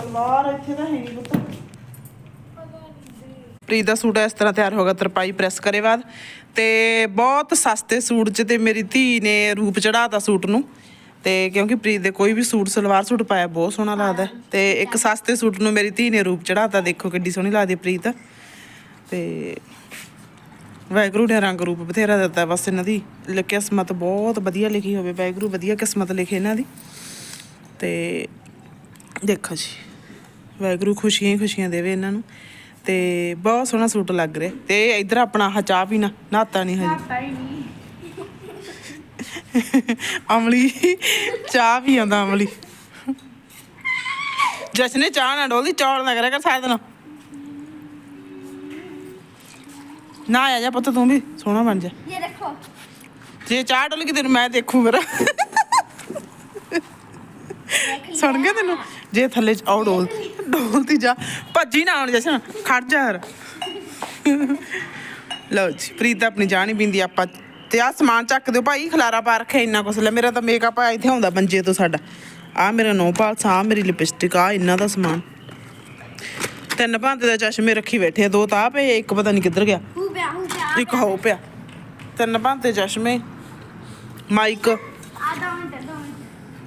Speaker 1: ਸਲਵਾਰ ਇੱਥੇ ਤਾਂ ਹੈ ਨਹੀਂ ਪੁੱਤ। ਪ੍ਰੀਤ ਦਾ ਸੂਟ ਇਸ ਤਰ੍ਹਾਂ ਤਿਆਰ ਹੋ ਗਿਆ, ਤਰਪਾਈ ਪ੍ਰੈਸ ਕਰੇ ਬਾਅਦ। ਤੇ ਬਹੁਤ ਸਸਤੇ ਸੂਟ 'ਚ ਤੇ ਮੇਰੀ ਧੀ ਨੇ ਰੂਪ ਚੜਾਤਾ ਸੂਟ ਨੂੰ। ਤੇ ਕਿਉਂਕਿ ਪ੍ਰੀਤ ਦੇ ਕੋਈ ਵੀ ਸੂਟ, ਸਲਵਾਰ ਸੂਟ ਪਾਇਆ, ਬਹੁਤ ਸੋਹਣਾ ਲੱਗਦਾ। ਤੇ ਇੱਕ ਸਸਤੇ ਸੂਟ ਨੂੰ ਮੇਰੀ ਧੀ ਨੇ ਰੂਪ ਚੜਾਤਾ ਦੇਖੋ ਕਿੱਡੀ ਸੋਹਣੀ ਲੱਗਦੀ ਪ੍ਰੀਤ। ਤੇ ਵਾਹਿਗੁਰੂ ਨੇ ਰੰਗ ਰੂਪ ਬਥੇਰਾ ਦਿੱਤਾ, ਬਸ ਇਹਨਾਂ ਦੀ ਕਿਸਮਤ ਬਹੁਤ ਵਧੀਆ ਲਿਖੀ ਹੋਵੇ। ਵਾਹਿਗੁਰੂ ਵਧੀਆ ਕਿਸਮਤ ਲਿਖੇ ਇਹਨਾਂ ਦੀ। ਤੇ ਦੇਖੋ ਜੀ। ਵਾਹਿਗੁਰੂ ਖੁਸ਼ੀਆਂ ਹੀ ਖੁਸ਼ੀਆਂ ਦੇਵੇ ਇਹਨਾਂ ਨੂੰ। ਤੇ ਬਹੁਤ ਸੋਹਣਾ ਸੂਟ ਲੱਗ ਰਿਹਾ। ਤੇ ਇਧਰ ਆਪਣਾ ਆਹ ਚਾਹ ਪੀਣਾ। ਨਹਾਤਾ ਨਹੀਂ ਹਜੇ। ਅਮਲੀ ਚਾਹ ਵੀ ਆਉਂਦਾ ਅਮਲੀ। ਜਸ਼ਨ ਨੇ ਚਾਹ ਨਾ ਡੋਲਦੀ ਚੌੜ ਨਾ ਕਰਿਆ ਕਰ ਸਾਰਾ ਦਿਨ ਨਾ ਆ ਜਾ ਪੁੱਤ ਤੂੰ ਵੀ ਸੋਹਣਾ ਬਣ ਜਾ।
Speaker 3: ਇਹ ਦੇਖੋ
Speaker 1: ਜੇ ਚਾਹ ਡੋਲ ਕੇ ਤੈਨੂੰ ਮੈਂ ਦੇਖੂ ਫਿਰ। ਸੁਣ ਗਿਆ ਤੈਨੂੰ? ਜੇ ਥੱਲੇ ਚ ਆਉ ਡੋਲ ਡੋਲਦੀ ਜਾ। ਭੱਜੀ ਨਾ ਆਉਣ ਜਸ਼ਨ ਖੜ ਜਾ ਹਰ ਲਓ ਜੀ ਪ੍ਰੀਤ ਆਪਣੀ ਜਾਨ ਹੀ ਬਿੰਦੀ ਆਪਾਂ ਤੇ ਆ ਸਮਾਨ ਚੱਕ ਦਿਓ। ਭਾਈ ਖਲਾਰਾ ਪਾ ਰੱਖਿਆ ਇੰਨਾ ਕੁਛ ਲੈ। ਮੇਰਾ ਤਾਂ ਮੇਕਅਪ ਆ ਇੱਥੇ ਹੁੰਦਾ ਬੰਜੇ ਤੋਂ ਸਾਡਾ। ਆ ਮੇਰਾ ਨੋ ਪਾਲਸ ਆ ਮੇਰੀ ਲਿਪਸਟਿਕ ਆ ਇੰਨਾ ਦਾ ਸਮਾਨ। ਤਿੰਨ ਭਾਂਤੇ ਦੇ ਚਸ਼ਮੇ ਰੱਖੀ ਬੈਠੇ ਆ ਦੋ ਤਾਂ ਆ ਪਏ ਇੱਕ ਪਤਾ ਨਹੀਂ ਕਿੱਧਰ ਗਿਆ। ਇੱਕ ਹੋ ਪਿਆ। ਤਿੰਨ ਭਾਂਤੇ ਚਸ਼ਮੇ ਮਾਈਕ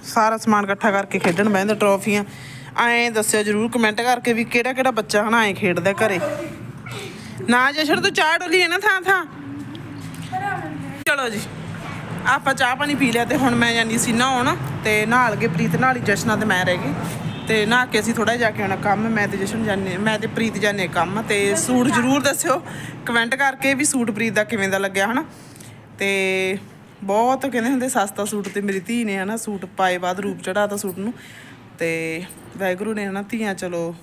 Speaker 1: ਸਾਰਾ ਸਮਾਨ ਇਕੱਠਾ ਕਰਕੇ ਖੇਡਣ ਬਹਿੰਦੇ ਟਰੋਫੀਆਂ। ਐਂ ਦੱਸਿਓ ਜਰੂਰ ਕਮੈਂਟ ਕਰਕੇ ਵੀ ਕਿਹੜਾ ਕਿਹੜਾ ਬੱਚਾ ਹਨਾ ਐਂ ਖੇਡਦਾ ਘਰੇ। ਨਾ ਜਸ਼ਨ, ਤੂੰ ਚਾਹ ਡੋਲੀ ਹੈ ਨਾ ਥਾਂ ਥਾਂ? ਚਲੋ ਜੀ, ਆਪਾਂ ਚਾਹ ਪਾਣੀ ਪੀ ਲਿਆ ਤੇ ਹੁਣ ਮੈਂ ਜਾਂਦੀ ਸੀ ਨਹਾਉਣ ਤੇ ਨਹਾਲ ਕੇ ਪ੍ਰੀਤ, ਨਾਲ ਹੀ ਜਸ਼ਨਾ ਤੇ ਮੈਂ ਰਹਿ ਗਈ। ਤੇ ਨਹਾ ਕੇ ਅਸੀਂ ਥੋੜਾ ਜਾ ਕੇ ਆਉਣਾ ਕੰਮ, ਮੈਂ ਤੇ ਜਸ਼ਨ ਜਾਣੇ ਮੈਂ ਤੇ ਪ੍ਰੀਤ ਜਾਣੇ ਕੰਮ ਤੇ ਸੂਟ ਜਰੂਰ ਦੱਸਿਓ। ਕਮੈਂਟ ਕਰਕੇ ਵੀ ਸੂਟ ਪ੍ਰੀਤ ਦਾ ਕਿਵੇਂ ਦਾ ਲੱਗਿਆ ਹਨਾ। ਤੇ ਬਹੁਤ ਕਹਿੰਦੇ ਹੁੰਦੇ ਸਸਤਾ ਸੂਟ ਤੇ ਮੇਰੀ ਧੀ ਨੇ ਹਨਾ ਸੂਟ ਪਾਏ ਬਾਅਦ ਰੂਪ ਚੜਾਤਾ ਸੂਟ ਨੂੰ। ਤੇ ਵਾਹਿਗੁਰੂ ਨੇ ਹਨਾ ਧੀਆਂ ਚਲੋ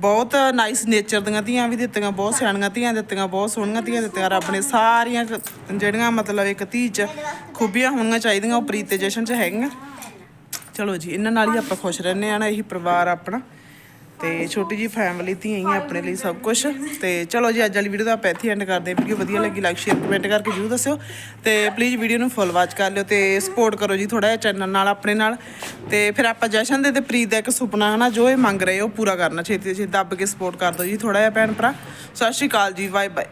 Speaker 1: ਬਹੁਤ ਨਾਈਸ ਨੇਚਰ ਦੀਆਂ ਧੀਆਂ ਵੀ ਦਿੱਤੀਆਂ, ਬਹੁਤ ਸਿਆਣੀਆਂ ਧੀਆਂ ਦਿੱਤੀਆਂ, ਬਹੁਤ ਸੋਹਣੀਆਂ ਧੀਆਂ ਦਿੱਤੀਆਂ। ਰੱਬ ਨੇ ਸਾਰੀਆਂ ਜਿਹੜੀਆਂ ਮਤਲਬ ਇੱਕ ਧੀ 'ਚ ਖੂਬੀਆਂ ਹੋਣੀਆਂ ਚਾਹੀਦੀਆਂ, ਉਹ ਪ੍ਰੀਤ ਤੇ ਜਸ਼ਨ 'ਚ ਹੈਗੀਆਂ। ਚਲੋ ਜੀ, ਇਹਨਾਂ ਨਾਲ ਹੀ ਆਪਾਂ ਖੁਸ਼ ਰਹਿੰਦੇ ਆ ਨਾ ਇਹੀ ਪਰਿਵਾਰ ਆਪਣਾ। ਤੇ ਛੋਟੀ ਜੀ ਫੈਮਿਲੀ ਧੀਆਂ ਹੀ ਆ ਆਪਣੇ ਲਈ ਸਭ ਕੁਝ ਤੇ ਚਲੋ ਜੀ, ਅੱਜ ਵਾਲੀ ਵੀਡੀਓ ਦਾ ਆਪਾਂ ਇੱਥੇ ਐਂਡ ਕਰਦੇ ਹਾਂ। ਵੀਡੀਓ ਵਧੀਆ ਲੱਗੀ ਲਾਈਕ ਸ਼ੇਅਰ ਕਮੈਂਟ ਕਰਕੇ ਜਰੂਰ ਦੱਸਿਓ। ਤੇ ਪਲੀਜ਼ ਵੀਡੀਓ ਨੂੰ ਫੁੱਲ ਵਾਚ ਕਰ ਲਿਓ ਤੇ ਸਪੋਰਟ ਕਰੋ ਜੀ ਥੋੜਾ ਜਿਹਾ ਚੈਨਲ ਨਾਲ, ਆਪਣੇ ਨਾਲ। ਤੇ ਫਿਰ ਆਪਾਂ ਜਸ਼ਨ ਦੇ ਤੇ ਪ੍ਰੀਤ ਦਾ ਇੱਕ ਸੁਪਨਾ ਹਨਾ, ਜੋ ਇਹ ਮੰਗ ਰਹੇ ਉਹ ਪੂਰਾ ਕਰਨਾ। ਛੇਤੀ ਛੇਤੀ ਦੱਬ ਕੇ ਸਪੋਰਟ ਕਰ ਦਿਓ ਜੀ ਥੋੜਾ ਜਿਹਾ ਭੈਣ ਭਰਾ। ਸਤਿ ਸ਼੍ਰੀ ਅਕਾਲ ਜੀ ਬਾਏ ਬਾਏ